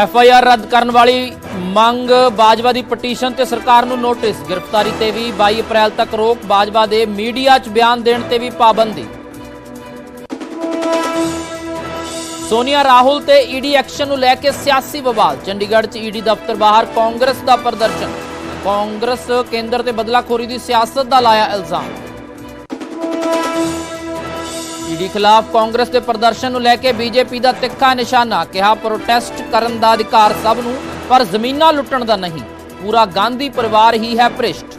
F I R ਰੱਦ ਕਰਨ ਵਾਲੀ ਮੰਗ ਬਾਜਵਾ ਦੀ ਪਟੀਸ਼ਨ ਤੇ ਸਰਕਾਰ ਨੂੰ ਨੋਟਿਸ। ਗ੍ਰਿਫਤਾਰੀ ਤੇ ਵੀ 22 ਅਪ੍ਰੈਲ ਤੱਕ ਰੋਕ, ਬਾਜਵਾ ਦੇ ਮੀਡੀਆ 'ਚ ਬਿਆਨ ਦੇਣ ਤੇ ਵੀ ਪਾਬੰਦੀ। ਸੋਨੀਆ ਰਾਹੁਲ ਤੇ ਈਡੀ ਐਕਸ਼ਨ ਨੂੰ ਲੈ ਕੇ ਸਿਆਸੀ ਵਿਵਾਦ ਚੰਡੀਗੜ੍ਹ 'ਚ ਈਡੀ ਦਫ਼ਤਰ ਬਾਹਰ ਕਾਂਗਰਸ ਦਾ ਪ੍ਰਦਰਸ਼ਨ। ਕਾਂਗਰਸ ਕੇਂਦਰ ਤੇ ਬਦਲਾਖੋਰੀ ਦੀ ਸਿਆਸਤ ਦਾ ਲਾਇਆ ਇਲਜ਼ਾਮ। ਈਡੀ ਖਿਲਾਫ ਕਾਂਗਰਸ ਦੇ ਪ੍ਰਦਰਸ਼ਨ ਨੂੰ ਲੈ ਕੇ ਬੀਜੇਪੀ ਦਾ ਤਿੱਖਾ ਨਿਸ਼ਾਨਾ, ਕਿਹਾ ਪ੍ਰੋਟੈਸਟ ਕਰਨ ਦਾ ਅਧਿਕਾਰ ਸਭ ਨੂੰ, ਪਰ ਜ਼ਮੀਨਾਂ ਲੁੱਟਣ ਦਾ ਨਹੀਂ। ਪੂਰਾ ਗਾਂਧੀ ਪਰਿਵਾਰ ਹੀ ਹੈ ਭ੍ਰਿਸ਼ਟ।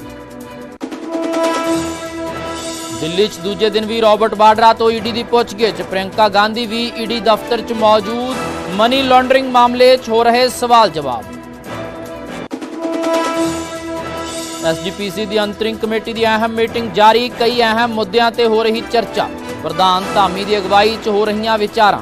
ਦਿੱਲੀ 'ਚ ਦੂਜੇ ਦਿਨ ਵੀ ਰਾਬਰਟ ਵਾਡਰਾ ਤੋਂ ਈਡੀ ਦੀ ਪੁੱਛਗਿੱਛ, ਪ੍ਰਿਯੰਕਾ ਗਾਂਧੀ ਵੀ ਈਡੀ ਦਫ਼ਤਰ 'ਚ ਮੌਜੂਦ। ਮਨੀ ਲਾਂਡਰਿੰਗ ਮਾਮਲੇ 'ਚ ਹੋ ਰਹੇ ਸਵਾਲ ਜਵਾਬ। ਐਸਜੀਪੀਸੀ ਦੀ ਅੰਤਰਿੰਗ ਕਮੇਟੀ ਦੀ ਅਹਿਮ ਮੀਟਿੰਗ ਜਾਰੀ, ਕਈ ਅਹਿਮ ਮੁੱਦਿਆਂ ਤੇ ਹੋ ਰਹੀ ਚਰਚਾ। ਪ੍ਰਧਾਨ ਧਾਮੀ ਦੀ ਅਗਵਾਈ 'ਚ ਹੋ ਰਹੀਆਂ ਵਿਚਾਰਾਂ।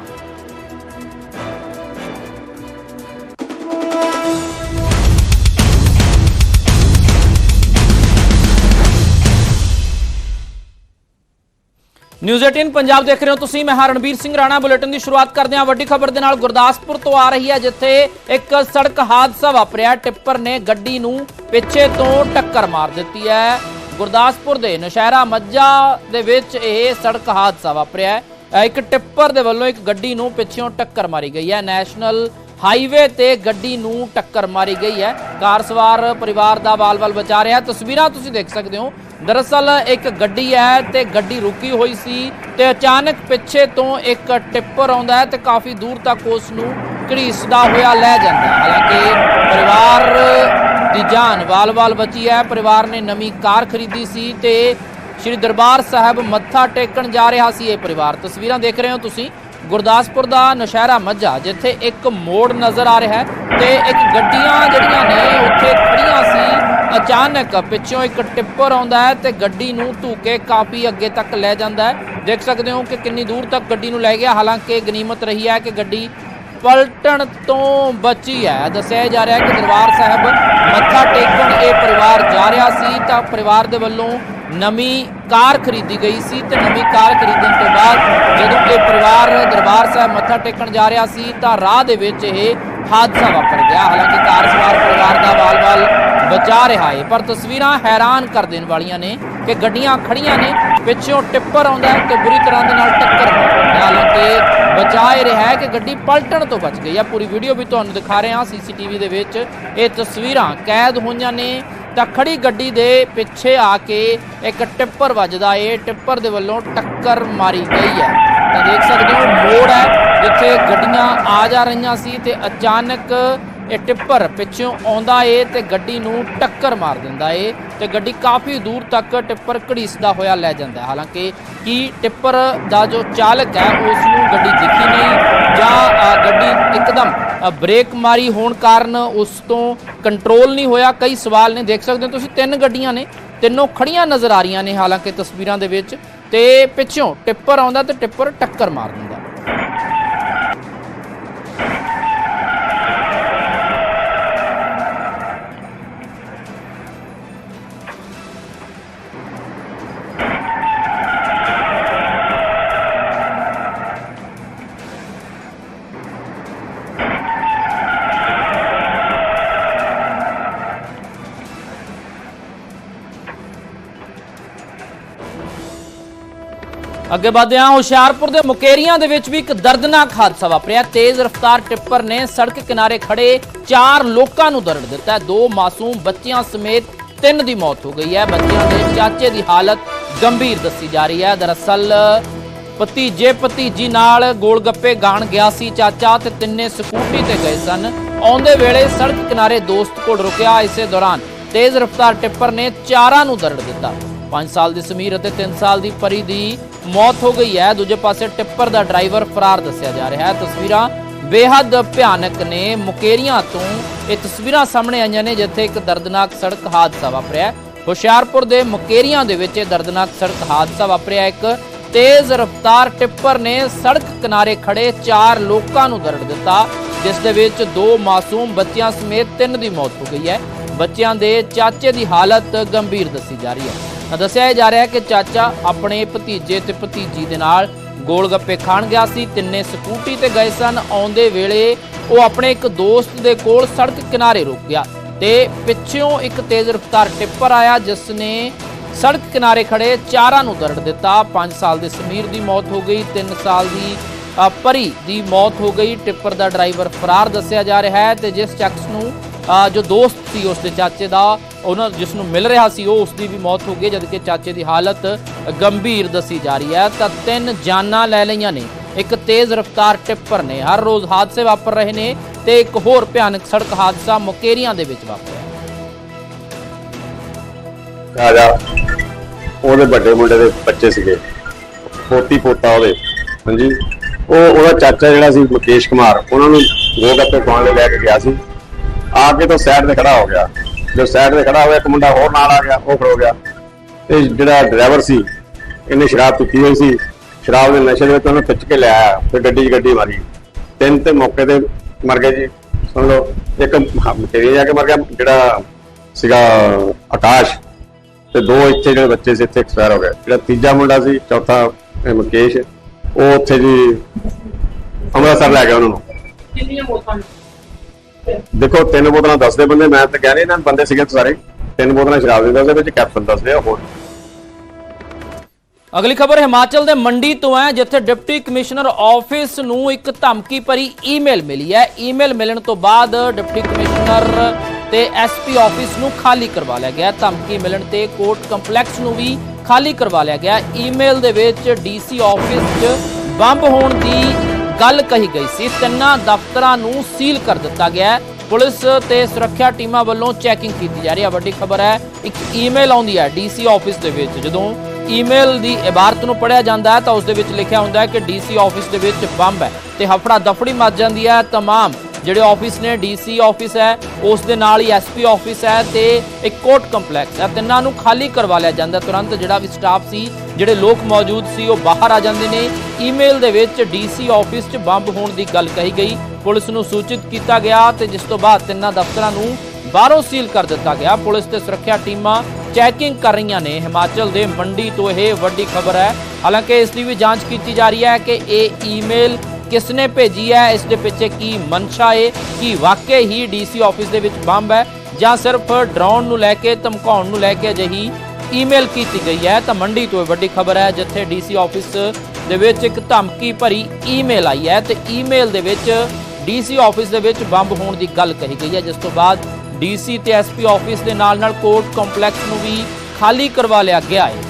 ਨਿਊਜ਼ 18 ਪੰਜਾਬ ਦੇਖ ਰਹੇ ਹੋ ਤੁਸੀਂ, ਮੈਂ ਹਾਂ ਰਣਬੀਰ ਸਿੰਘ ਰਾਣਾ। ਬੁਲੇਟਿਨ ਦੀ ਸ਼ੁਰੂਆਤ ਕਰਦੇ ਹਾਂ। ਵੱਡੀ ਖਬਰ ਦੇ ਨਾਲ ਗੁਰਦਾਸਪੁਰ ਤੋਂ ਆ ਰਹੀ ਹੈ, ਜਿੱਥੇ ਇੱਕ ਸੜਕ ਹਾਦਸਾ ਵਾਪਰਿਆ। ਟਿੱਪਰ ਨੇ ਗੱਡੀ ਨੂੰ ਪਿੱਛੇ ਤੋਂ ਟੱਕਰ ਮਾਰ ਦਿੱਤੀ ਹੈ। ਗੁਰਦਾਸਪੁਰ ਦੇ ਨਸ਼ਹਿਰਾ ਮੱਝਾ ਦੇ ਵਿੱਚ ਇਹ ਸੜਕ ਹਾਦਸਾ ਵਾਪਰਿਆ ਹੈ। ਇੱਕ ਟਿੱਪਰ ਦੇ ਵੱਲੋਂ ਇੱਕ ਗੱਡੀ ਨੂੰ ਪਿੱਛੋਂ ਟੱਕਰ ਮਾਰੀ ਗਈ ਹੈ। ਨੈਸ਼ਨਲ ਹਾਈਵੇ ਤੇ ਗੱਡੀ ਨੂੰ ਟੱਕਰ ਮਾਰੀ ਗਈ ਹੈ। ਕਾਰ ਸਵਾਰ ਪਰਿਵਾਰ ਦਾ ਵਾਲ-ਵਾਲ ਬਚਾ ਰਿਹਾ ਤਸਵੀਰਾਂ ਤੁਸੀਂ ਦੇਖ ਸਕਦੇ ਹੋ। ਦਰਅਸਲ ਇੱਕ ਗੱਡੀ ਹੈ ਤੇ ਗੱਡੀ ਰੁਕੀ ਹੋਈ ਸੀ ਤੇ ਅਚਾਨਕ ਪਿੱਛੇ ਤੋਂ ਇੱਕ ਟਿੱਪਰ ਆਉਂਦਾ ਹੈ ਤੇ ਕਾਫੀ ਦੂਰ ਤੱਕ ਉਸ ਨੂੰ ਘੜੀਸਦਾ ਹੋਇਆ ਲੈ ਜਾਂਦਾ ਹਾਲਾਂਕਿ ਪਰਿਵਾਰ ਦੀ ਜਾਨ। ਵਾਲ-ਵਾਲ ਬਚੀ ਹੈ। ਪਰਿਵਾਰ ਨੇ ਨਵੀਂ ਕਾਰ ਖਰੀਦੀ ਸੀ ਤੇ ਸ਼੍ਰੀ ਦਰਬਾਰ ਸਾਹਿਬ ਮੱਥਾ ਟੇਕਣ ਜਾ ਰਿਹਾ ਸੀ ਇਹ ਪਰਿਵਾਰ। ਤਸਵੀਰਾਂ ਦੇਖ ਰਹੇ ਹੋ ਤੁਸੀਂ। ਗੁਰਦਾਸਪੁਰ ਦਾ ਨਸ਼ਹਿਰਾ ਮੱਝਾ, ਜਿੱਥੇ ਇੱਕ ਮੋੜ ਨਜ਼ਰ ਆ ਰਿਹਾ ਹੈ ਤੇ ਇੱਕ ਗੱਡੀਆਂ ਜਿਹੜੀਆਂ ਨੇ, ਉੱਥੇ ਖੜੀਆਂ ਸੀ। ਅਚਾਨਕ ਪਿੱਛੋਂ ਇੱਕ ਟਿੱਪਰ ਆਉਂਦਾ ਹੈ ਤੇ ਗੱਡੀ ਨੂੰ ਧੂਕੇ ਕਾਫੀ ਅੱਗੇ ਤੱਕ ਲੈ ਜਾਂਦਾ ਹੈ। ਦੇਖ ਸਕਦੇ ਹੋ ਕਿ ਕਿੰਨੀ ਦੂਰ ਤੱਕ ਗੱਡੀ ਨੂੰ ਲੈ ਗਿਆ। ਹਾਲਾਂਕਿ ਗਨੀਮਤ ਰਹੀ ਹੈ ਕਿ ਗੱਡੀ ਪਲਟਣ ਤੋਂ ਬਚੀ ਹੈ। ਦੱਸਿਆ ਜਾ ਰਿਹਾ ਹੈ ਕਿ ਦਰਬਾਰ ਸਾਹਿਬ ਮੱਥਾ ਟੇਕਣ ਇਹ ਪਰਿਵਾਰ ਜਾ ਰਿਹਾ ਸੀ ਤਾਂ ਪਰਿਵਾਰ ਦੇ ਵੱਲੋਂ ਨਵੀਂ ਕਾਰ ਖਰੀਦੀ ਗਈ ਸੀ ਤੇ ਨਵੀਂ ਕਾਰ ਖਰੀਦਣ ਤੋਂ ਬਾਅਦ ਜਦੋਂ ਇਹ ਪਰਿਵਾਰ ਦਰਬਾਰ ਸਾਹਿਬ ਮੱਥਾ ਟੇਕਣ ਜਾ ਰਿਹਾ ਸੀ ਤਾਂ ਰਾਹ ਦੇ ਵਿੱਚ ਇਹ ਹਾਦਸਾ ਵਾਪਰ ਗਿਆ। ਹਾਲਾਂਕਿ ਕਾਰ ਸਵਾਰ ਪਰਿਵਾਰ ਦਾ ਵਾਲ-ਵਾਲ ਬਚਾ ਰਿਹਾ ਹੈ, ਪਰ ਤਸਵੀਰਾਂ ਹੈਰਾਨ ਕਰ ਦੇਣ ਵਾਲੀਆਂ ਨੇ ਕਿ ਗੱਡੀਆਂ ਖੜੀਆਂ ਨੇ, ਪਿੱਛੋਂ ਟਿੱਪਰ ਆਉਂਦਾ ਹੈ ਤੇ ਬੁਰੀ ਤਰ੍ਹਾਂ ਦੇ ਨਾਲ ਟੱਕਰ ਮਾਰਦਾ ਹੈ। ਹਾਲਾਂਕਿ ਬਚਾ ਇਹ ਰਿਹਾ ਹੈ ਕਿ ਗੱਡੀ ਪਲਟਣ ਤੋਂ ਬਚ ਗਈ ਹੈ। ਪੂਰੀ ਵੀਡੀਓ ਵੀ ਤੁਹਾਨੂੰ ਦਿਖਾ ਰਹੇ ਹਾਂ ਸੀਸੀਟੀਵੀ ਦੇ ਵਿੱਚ। ਇਹ ਤਸਵੀਰਾਂ ਕੈਦ ਹੋਈਆਂ ਨੇ। ਤਾਂ ਖੜੀ ਗੱਡੀ ਦੇ ਪਿੱਛੇ ਆ ਕੇ ਇੱਕ ਟਿੱਪਰ ਵੱਜਦਾ। ਏ ਟਿੱਪਰ ਦੇ ਵੱਲੋਂ ਟੱਕਰ ਮਾਰੀ ਗਈ ਹੈ। ਤਾਂ ਦੇਖ ਸਕਦੇ ਹੋ, ਮੋੜ ਹੈ, ਜਿੱਥੇ ਗੱਡੀਆਂ ਆ ਜਾ ਰਹੀਆਂ ਸੀ ਤੇ ਅਚਾਨਕ ਇਹ ਟਿੱਪਰ ਪਿੱਛੋਂ ਆਉਂਦਾ ਏ ਤੇ ਗੱਡੀ ਨੂੰ ਟੱਕਰ ਮਾਰ ਦਿੰਦਾ ਏ ਤੇ ਗੱਡੀ ਕਾਫੀ ਦੂਰ ਤੱਕ ਟਿੱਪਰ ਘੜੀਸਦਾ ਹੋਇਆ ਲੈ ਜਾਂਦਾ। ਹਾਲਾਂਕਿ ਕੀ ਟਿੱਪਰ ਦਾ ਜੋ ਚਾਲਕ ਹੈ, ਉਸ ਨੂੰ ਗੱਡੀ ਦਿਖੀ ਨਹੀਂ ਜਾਂ ਗੱਡੀ ਇੱਕਦਮ ਬ੍ਰੇਕ ਮਾਰੀ ਹੋਣ ਕਾਰਨ ਉਸ ਤੋਂ ਕੰਟਰੋਲ ਨਹੀਂ ਹੋਇਆ। ਕਈ ਸਵਾਲ ਨੇ, ਦੇਖ ਸਕਦੇ ਹੋ ਤੁਸੀਂ, ਤਿੰਨ ਗੱਡੀਆਂ ਨੇ, ਤਿੰਨੋਂ ਖੜੀਆਂ ਨਜ਼ਰ ਆ ਰਹੀਆਂ ਨੇ ਹਾਲਾਂਕਿ ਤਸਵੀਰਾਂ ਦੇ ਵਿੱਚ ਤੇ ਪਿੱਛੋਂ ਟਿੱਪਰ ਆਉਂਦਾ ਤੇ ਟਿੱਪਰ ਟੱਕਰ ਮਾਰ ਦਿੰਦਾ। ਅੱਗੇ ਵਧਦੇ ਹਾਂ, ਹੁਸ਼ਿਆਰਪੁਰ ਦੇ ਮੁਕੇਰੀਆਂ ਦੇ ਵਿੱਚ ਵੀ ਇੱਕ ਦਰਦਨਾਕ ਹਾਦਸਾ ਵਾਪਰਿਆ। ਤੇਜ਼ ਰਫ਼ਤਾਰ ਟਿੱਪਰ ਨੇ ਸੜਕ ਕਿਨਾਰੇ ਖੜੇ ਚਾਰ ਲੋਕਾਂ ਨੂੰ ਦਰੜ ਦਿੱਤਾ ਦੋ ਮਾਸੂਮ ਬੱਚਿਆਂ ਸਮੇਤ ਤਿੰਨ ਦੀ ਮੌਤ ਹੋ ਗਈ ਹੈ। ਬੱਚਿਆਂ ਦੇ ਚਾਚੇ ਦੀ ਹਾਲਤ ਗੰਭੀਰ ਦੱਸੀ ਜਾ ਰਹੀ ਹੈ। ਦਰਅਸਲ, ਭਤੀਜੇ ਭਤੀਜੀ ਨਾਲ ਗੋਲ ਗੱਪੇ ਗਾਣ ਗਿਆ ਸੀ। ਚਾਚਾ ਤੇ ਤਿੰਨੇ ਸਕੂਟੀ ਤੇ ਗਏ ਸਨ। ਆਉਂਦੇ ਵੇਲੇ ਸੜਕ ਕਿਨਾਰੇ ਦੋਸਤ ਕੋਲ ਰੁਕਿਆ। ਇਸੇ ਦੌਰਾਨ ਤੇਜ਼ ਰਫ਼ਤਾਰ ਟਿੱਪਰ ਨੇ ਚਾਰਾਂ ਨੂੰ ਦਰੜ ਦਿੱਤਾ। 5 ਸਾਲ ਦੀ ਸਮੀਰ ਅਤੇ 3 ਸਾਲ ਦੀ ਪਰੀ ਦੀ ਮੌਤ ਹੋ ਗਈ ਹੈ। ਦੂਜੇ ਪਾਸੇ ਟਿੱਪਰ ਦਾ ਡਰਾਈਵਰ ਫਰਾਰ ਦੱਸਿਆ ਜਾ ਰਿਹਾ ਹੈ। ਤਸਵੀਰਾਂ ਬੇਹੱਦ ਭਿਆਨਕ ਨੇ। ਮੁਕੇਰੀਆਂ ਤੋਂ ਇਹ ਤਸਵੀਰਾਂ ਸਾਹਮਣੇ ਆਈਆਂ ਨੇ, ਜਿੱਥੇ ਇੱਕ ਦਰਦਨਾਕ ਸੜਕ ਹਾਦਸਾ ਵਾਪਰਿਆ ਹੁਸ਼ਿਆਰਪੁਰ ਦੇ ਮੁਕੇਰੀਆਂ ਦੇ ਵਿੱਚ ਇਹ ਦਰਦਨਾਕ ਸੜਕ ਹਾਦਸਾ ਵਾਪਰਿਆ। ਇੱਕ ਤੇਜ਼ ਰਫ਼ਤਾਰ ਟਿੱਪਰ ਨੇ ਸੜਕ ਕਿਨਾਰੇ ਖੜੇ ਚਾਰ ਲੋਕਾਂ ਨੂੰ ਦਰੜ ਦਿੱਤਾ, ਜਿਸ ਦੇ ਵਿੱਚ ਦੋ ਮਾਸੂਮ ਬੱਚਿਆਂ ਸਮੇਤ ਤਿੰਨ ਦੀ ਮੌਤ ਹੋ ਗਈ ਹੈ। ਬੱਚਿਆਂ ਦੇ ਚਾਚੇ ਦੀ ਹਾਲਤ ਗੰਭੀਰ ਦੱਸੀ ਜਾ ਰਹੀ ਹੈ। ਦੱਸਿਆ ਜਾ ਰਿਹਾ ਹੈ ਕਿ ਚਾਚਾ ਆਪਣੇ ਭਤੀਜੇ ਤੇ ਭਤੀਜੀ ਦੇ ਨਾਲ ਗੋਲ ਗੱਪੇ ਖਾਣ ਗਿਆ ਸੀ। ਤਿੰਨੇ ਸਕੂਟੀ ਤੇ ਗਏ ਸਨ। ਆਉਂਦੇ ਵੇਲੇ ਉਹ ਆਪਣੇ ਇੱਕ ਦੋਸਤ ਦੇ ਕੋਲ ਸੜਕ ਕਿਨਾਰੇ ਰੁਕ ਗਿਆ ਤੇ ਪਿੱਛੋਂ ਇੱਕ ਤੇਜ਼ ਰਫ਼ਤਾਰ ਟਿੱਪਰ ਆਇਆ ਜਿਸ ਨੇ ਸੜਕ ਕਿਨਾਰੇ ਖੜੇ ਚਾਰਾਂ ਨੂੰ ਦਰੜ ਦਿੱਤਾ। 5 ਸਾਲ ਦੇ ਸਮੀਰ ਦੀ ਮੌਤ ਹੋ ਗਈ। 3 ਸਾਲ ਦੀ ਪਰੀ ਦੀ ਮੌਤ ਹੋ ਗਈ। ਟਿੱਪਰ ਦਾ ਡਰਾਈਵਰ ਫਰਾਰ ਦੱਸਿਆ ਜਾ ਰਿਹਾ ਹੈ ਤੇ ਜਿਸ ਸ਼ਖਸ ਨੂੰ ਜੋ ਦੋਸਤ ਸੀ ਉਸ ਦੇ ਚਾਚੇ ਦਾ, ਉਹਨਾਂ ਜਿਸ ਨੂੰ ਮਿਲ ਰਿਹਾ ਸੀ, ਉਹ ਉਸ ਦੀ ਵੀ ਮੌਤ ਹੋ ਗਈ ਜਦਕਿ ਚਾਚੇ ਦੀ ਹਾਲਤ ਗੰਭੀਰ ਦੱਸੀ ਜਾ ਰਹੀ ਹੈ। ਤਾਂ ਤਿੰਨ ਜਾਨਾਂ ਲੈ ਲਈਆਂ ਨੇ। ਇੱਕ ਤੇਜ਼ ਰਫ਼ਤਾਰ ਟਿੱਪਰ ਨੇ। ਹਰ ਰੋਜ਼ ਹਾਦਸੇ ਵਾਪਰ ਰਹੇ ਨੇ ਤੇ ਇੱਕ ਹੋਰ ਭਿਆਨਕ ਸੜਕ ਹਾਦਸਾ ਮੁਕੇਰੀਆਂ ਦੇ ਵਿੱਚ ਵਾਪਰਿਆ। ਰਾਜਾ, ਉਹਦੇ ਵੱਡੇ ਮੁੰਡੇ ਦੇ ਬੱਚੇ ਸੀਗੇ। ਪੋਤੀ ਪੋਤਾ ਉਹਦੇ। ਹਾਂਜੀ। ਉਹ ਉਹਦਾ ਚਾਚਾ ਜਿਹੜਾ ਸੀ ਮੁਕੇਸ਼ ਕੁਮਾਰ, ਉਹਨਾਂ ਨੂੰ ਗੋਗੱਪੇ ਖਵਾਉਣ ਲਈ ਲੈ ਕੇ ਗਿਆ ਸੀ। ਆ ਕੇ ਤਾਂ ਸਾਈਡ ਤੇ ਖੜਾ ਹੋ ਗਿਆ। ਜੋ ਸਾਈਡ ਤੇ ਖੜਾ ਹੋਇਆ, ਇੱਕ ਮੁੰਡਾ ਹੋਰ ਨਾਲ ਆ ਗਿਆ, ਉਹ ਖੜੋ ਗਿਆ। ਤੇ ਜਿਹੜਾ ਡਰਾਈਵਰ ਸੀ, ਇਹਨੇ ਸ਼ਰਾਬ ਪੀਤੀ ਹੋਈ ਸੀ। ਸ਼ਰਾਬ ਦੇ ਨਸ਼ੇ ਦੇ ਵਿੱਚ ਉਹਨੇ ਖਿੱਚ ਕੇ ਲਿਆਇਆ ਫਿਰ ਗੱਡੀ 'ਚ ਗੱਡੀ ਮਾਰੀ। ਤਿੰਨ ਤੇ ਮੌਕੇ ਤੇ ਮਰ ਗਏ ਜੀ। ਸੁਣ ਲਓ, ਇੱਕ ਤੇਰੀ ਜਾ ਕੇ ਮਰ ਗਿਆ, ਜਿਹੜਾ ਸੀਗਾ ਆਕਾਸ਼। ਤੇ ਦੋ ਇੱਥੇ ਜਿਹੜੇ ਬੱਚੇ ਸੀ, ਇੱਥੇ ਐਕਸਪਾਇਰ ਹੋ ਗਏ। ਜਿਹੜਾ ਤੀਜਾ ਮੁੰਡਾ ਸੀ, ਚੌਥਾ ਮੁਕੇਸ਼, ਉਹ ਉੱਥੇ ਜੀ ਅੰਮ੍ਰਿਤਸਰ ਲੈ ਗਿਆ ਉਹਨਾਂ ਨੂੰ। ਕਿੰਨੀਆਂ ਮੌਤਾਂ ਦੇਖੋ, ਤਿੰਨ ਬੋਤਲਾਂ ਦੱਸਦੇ ਬੰਦੇ, ਮੈਂ ਤਾਂ ਕਹਿ ਰਿਹਾ ਇਹਨਾਂ ਬੰਦੇ ਸੀਗੇ ਸਾਰੇ। ਤਿੰਨ ਬੋਤਲਾਂ ਸ਼ਰਾਬ ਦੇ ਦੱਸਦੇ ਵਿੱਚ ਕੈਪਸੂਲ ਦੱਸਦੇ ਆ ਹੋਰ। ਅਗਲੀ ਖਬਰ, ਹਿਮਾਚਲ ਦੇ ਮੰਡੀ ਤੋਂ ਹੈ, ਜਿੱਥੇ ਡਿਪਟੀ ਕਮਿਸ਼ਨਰ ਆਫਿਸ ਨੂੰ ਇੱਕ ਧਮਕੀ ਭਰੀ ਈਮੇਲ ਮਿਲੀ ਹੈ। ਈਮੇਲ ਮਿਲਣ ਤੋਂ ਬਾਅਦ ਡਿਪਟੀ ਕਮਿਸ਼ਨਰ ਤੇ ਐਸਪੀ ਆਫਿਸ ਨੂੰ ਖਾਲੀ ਕਰਵਾ ਲਿਆ ਗਿਆ। ਧਮਕੀ ਮਿਲਣ ਤੇ ਕੋਰਟ ਕੰਪਲੈਕਸ ਨੂੰ ਵੀ ਖਾਲੀ ਕਰਵਾ ਲਿਆ ਗਿਆ। ਈਮੇਲ ਦੇ ਵਿੱਚ ਡੀਸੀ ਆਫਿਸ 'ਚ ਬੰਬ ਹੋਣ ਦੀ ਗੱਲ ਕਹੀ ਗਈ ਸੀ ਤਿੰਨਾਂ ਦਫ਼ਤਰਾਂ ਨੂੰ ਸੀਲ ਕਰ ਦਿੱਤਾ ਗਿਆ ਹੈ ਪੁਲਿਸ ਤੇ ਸੁਰੱਖਿਆ ਟੀਮਾਂ ਵੱਲੋਂ ਚੈਕਿੰਗ ਕੀਤੀ ਜਾ ਰਹੀ ਹੈ ਵੱਡੀ ਖਬਰ ਹੈ ਇੱਕ ਈਮੇਲ ਆਉਂਦੀ ਹੈ ਡੀਸੀ ਆਫਿਸ ਦੇ ਵਿੱਚ ਜਦੋਂ ਈਮੇਲ ਦੀ ਇਬਾਰਤ ਨੂੰ ਪੜਿਆ ਜਾਂਦਾ ਹੈ ਤਾਂ ਉਸ ਦੇ ਵਿੱਚ ਲਿਖਿਆ ਹੁੰਦਾ ਹੈ ਕਿ ਡੀਸੀ ਆਫਿਸ ਦੇ ਵਿੱਚ ਬੰਬ ਹੈ ਤੇ ਹਫੜਾ ਦਫੜੀ ਮਚ ਜਾਂਦੀ ਹੈ तमाम ਜਿਹੜੇ ਆਫਿਸ ਨੇ ਡੀਸੀ ਆਫਿਸ ਹੈ, ਉਸ ਦੇ ਨਾਲ ਹੀ ਐਸਪੀ ਆਫਿਸ ਹੈ ਤੇ ਇੱਕ ਕੋਰਟ ਕੰਪਲੈਕਸ ਹੈ। ਤਿੰਨਾਂ ਨੂੰ ਖਾਲੀ ਕਰਵਾ ਲਿਆ ਜਾਂਦਾ। ਤੁਰੰਤ ਜਿਹੜਾ ਵੀ ਸਟਾਫ ਸੀ, ਜਿਹੜੇ ਲੋਕ ਮੌਜੂਦ ਸੀ, ਉਹ ਬਾਹਰ ਆ ਜਾਂਦੇ ਨੇ। ਈਮੇਲ ਦੇ ਵਿੱਚ ਡੀਸੀ ਆਫਿਸ 'ਚ ਬੰਬ ਹੋਣ ਦੀ ਗੱਲ ਕਹੀ ਗਈ। ਪੁਲਿਸ ਨੂੰ ਸੂਚਿਤ ਕੀਤਾ ਗਿਆ ਤੇ ਜਿਸ ਤੋਂ ਬਾਅਦ ਤਿੰਨਾਂ ਦਫ਼ਤਰਾਂ ਨੂੰ ਬਾਹਰੋਂ ਸੀਲ ਕਰ ਦਿੱਤਾ ਗਿਆ। ਪੁਲਿਸ ਤੇ ਸੁਰੱਖਿਆ ਟੀਮਾਂ ਚੈਕਿੰਗ ਕਰ ਰਹੀਆਂ ਨੇ। ਹਿਮਾਚਲ ਦੇ ਮੰਡੀ ਤੋਂ ਇਹ ਵੱਡੀ ਖਬਰ ਹੈ। ਹਾਲਾਂਕਿ ਇਸ ਦੀ ਵੀ ਜਾਂਚ ਕੀਤੀ ਜਾ ਰਹੀ ਹੈ ਕਿ ਇਹ ਈਮੇਲ ਕਿਸ ਨੇ ਭੇਜੀ ਹੈ, ਇਸ ਦੇ ਪਿੱਛੇ ਕੀ ਮਨਸ਼ਾ ਹੈ ਕਿ ਵਾਕਈ ਹੀ ਡੀਸੀ ਆਫਿਸ ਦੇ ਵਿੱਚ ਬੰਬ ਹੈ, ਜਾਂ ਸਿਰਫ ਡਰਾਉਣ ਨੂੰ ਲੈ ਕੇ, ਧਮਕਾਉਣ ਨੂੰ ਲੈ ਕੇ ਅਜਿਹੀ ਈਮੇਲ ਕੀਤੀ ਗਈ ਹੈ, ਤਾਂ ਮੰਡੀ ਤੋਂ ਇਹ ਵੱਡੀ ਖਬਰ ਹੈ, ਜਿੱਥੇ ਡੀਸੀ ਆਫਿਸ ਦੇ ਵਿੱਚ ਇੱਕ ਧਮਕੀ ਭਰੀ ਈਮੇਲ ਆਈ ਹੈ, ਤੇ ਈਮੇਲ ਦੇ ਵਿੱਚ ਡੀਸੀ ਆਫਿਸ ਦੇ ਵਿੱਚ ਬੰਬ ਹੋਣ ਦੀ ਗੱਲ ਕਹੀ ਗਈ ਹੈ, ਜਿਸ ਤੋਂ ਬਾਅਦ ਡੀਸੀ ਤੇ ਐਸਪੀ ਆਫਿਸ ਦੇ ਨਾਲ ਨਾਲ ਕੋਰਟ ਕੰਪਲੈਕਸ ਨੂੰ ਵੀ ਖਾਲੀ ਕਰਵਾ ਲਿਆ ਗਿਆ ਹੈ।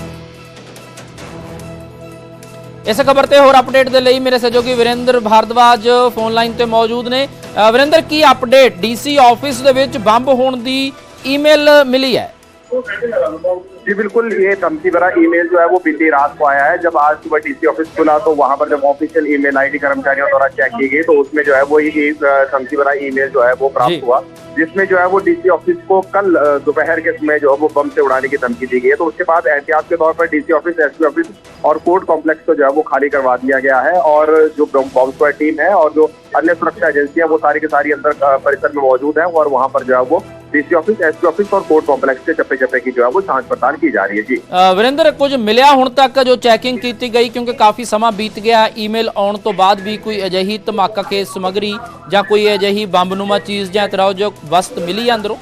ਇਸ ਖਬਰ ਤੇ ਹੋਰ ਅਪਡੇਟ ਦੇ ਲਈ ਮੇਰੇ ਸਹਿਯੋਗੀ ਵਿਰੇਂਦਰ ਭਾਰਦਵਾਜ ਫੋਨ ਲਾਈਨ ਤੇ ਮੌਜੂਦ ਨੇ। ਅ, ਵਿਰੇਂਦਰ ਕੀ ਅਪਡੇਟ ਡੀਸੀ ਆਫਿਸ ਦੇ ਵਿੱਚ ਬੰਬ ਹੋਣ ਦੀ ਈਮੇਲ ਮਿਲੀ ਹੈ? जी बिल्कुल ये धमकी भरा ईमेल जो है वो बीती रात को आया है। जब आज सुबह डीसी ऑफ़िस खुला तो वहाँ पर जब ऑफिशियल ईमेल आईडी कर्मचारियों द्वारा चेक की गई तो उसमें जो है वो ये धमकी भरा ईमेल जो है वो प्राप्त हुआ जिसमें जो है वो डीसी ऑफ़िस को कल दोपहर के समय जो है वो बम से उड़ाने की धमकी दी गई है। तो उसके बाद एहतियात के तौर पर डीसी ऑफ़िस एसपी ऑफ़िस और कोर्ट कॉम्प्लेक्स को जो है वो खाली करवा दिया गया है और जो बॉम्ब स्क्वाड टीम है और जो अन्य सुरक्षा एजेंसियाँ वो सारी की सारी अंदर परिसर में मौजूद है और वहाँ पर जो है वो डीसी ऑफिस एसपी ऑफिस और कोर्ट कॉम्प्लेक्स के चप्पे चप्पे की जो है वो जांच पड़ताल की जा रही है जी ਅ, ਵਿਰੇਂਦਰ ਕੁਝ ਮਿਲਿਆ ਹੁਣ ਤੱਕ ਜੋ ਚੈਕਿੰਗ ਕੀਤੀ ਗਈ ਕਿਉਂਕਿ ਕਾਫੀ ਸਮਾਂ ਬੀਤ ਗਿਆ ਈਮੇਲ ਆਉਣ ਤੋਂ ਬਾਅਦ ਵੀ ਕੋਈ ਅਜਿਹੀ ਧਮਾਕਾ ਕੇਸ ਸਮਗਰੀ ਜਾਂ ਕੋਈ ਅਜਿਹੀ ਬੰਬਨੁਮਾ ਚੀਜ਼ ਜਾਂ ਤਰ੍ਹਾਂ ਜੋ ਵਸਤ ਮਿਲੀ ਹੈ ਅੰਦਰੋਂ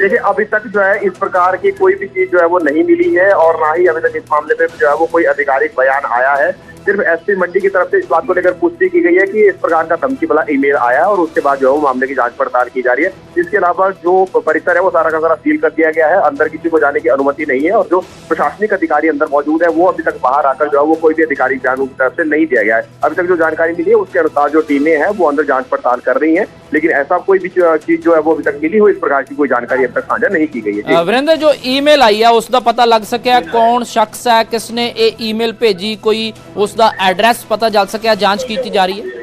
देखिए अभी तक जो है इस प्रकार की कोई भी चीज जो है वो नहीं मिली है और ना ही अभी तक इस मामले पे जो है वो कोई आधिकारिक बयान आया है सिर्फ़ एसपी मंडी की तरफ़ से इस बात को लेकर पुष्टि की गई है कि इस प्रकार का धमकी वाला ईमेल आया है और उसके बाद जो है वो मामले की जाँच पड़ताल की जा रही है। इसके अलावा जो परिसर है वो सारा का सारा सील कर दिया गया है। अंदर किसी को जाने की अनुमति नहीं है और जो प्रशासनिक अधिकारी अंदर मौजूद है, वो अभी तक बाहर आकर जो है वो कोई भी अधिकारी जानू की तरफ़ से नहीं दिया गया है। अभी तक जो जानकारी मिली है, उसके अनुसार जो टीमें हैं, वो अंदर जाँच पड़ताल कर रही हैं। लेकिन ऐसा कोई भी चीज जो है वो अभी तक मिली हो इस प्रकार की कोई जानकारी अब तक साझा नहीं की गई है जी। ਅ, ਵਿਰੇਂਦਰ ਜੋ ਈਮੇਲ ਆਈ ਹੈ ਉਸ ਦਾ ਪਤਾ ਲੱਗ ਸਕਿਆ ਕੌਣ ਸ਼ਖਸ ਹੈ ਕਿਸ ਨੇ ਇਹ ਈਮੇਲ ਭੇਜੀ ਕੋਈ ਉਸ ਦਾ ਐਡਰੈਸ ਪਤਾ ਚੱਲ ਸਕਿਆ ਜਾਂਚ ਕੀਤੀ ਜਾ ਰਹੀ ਹੈ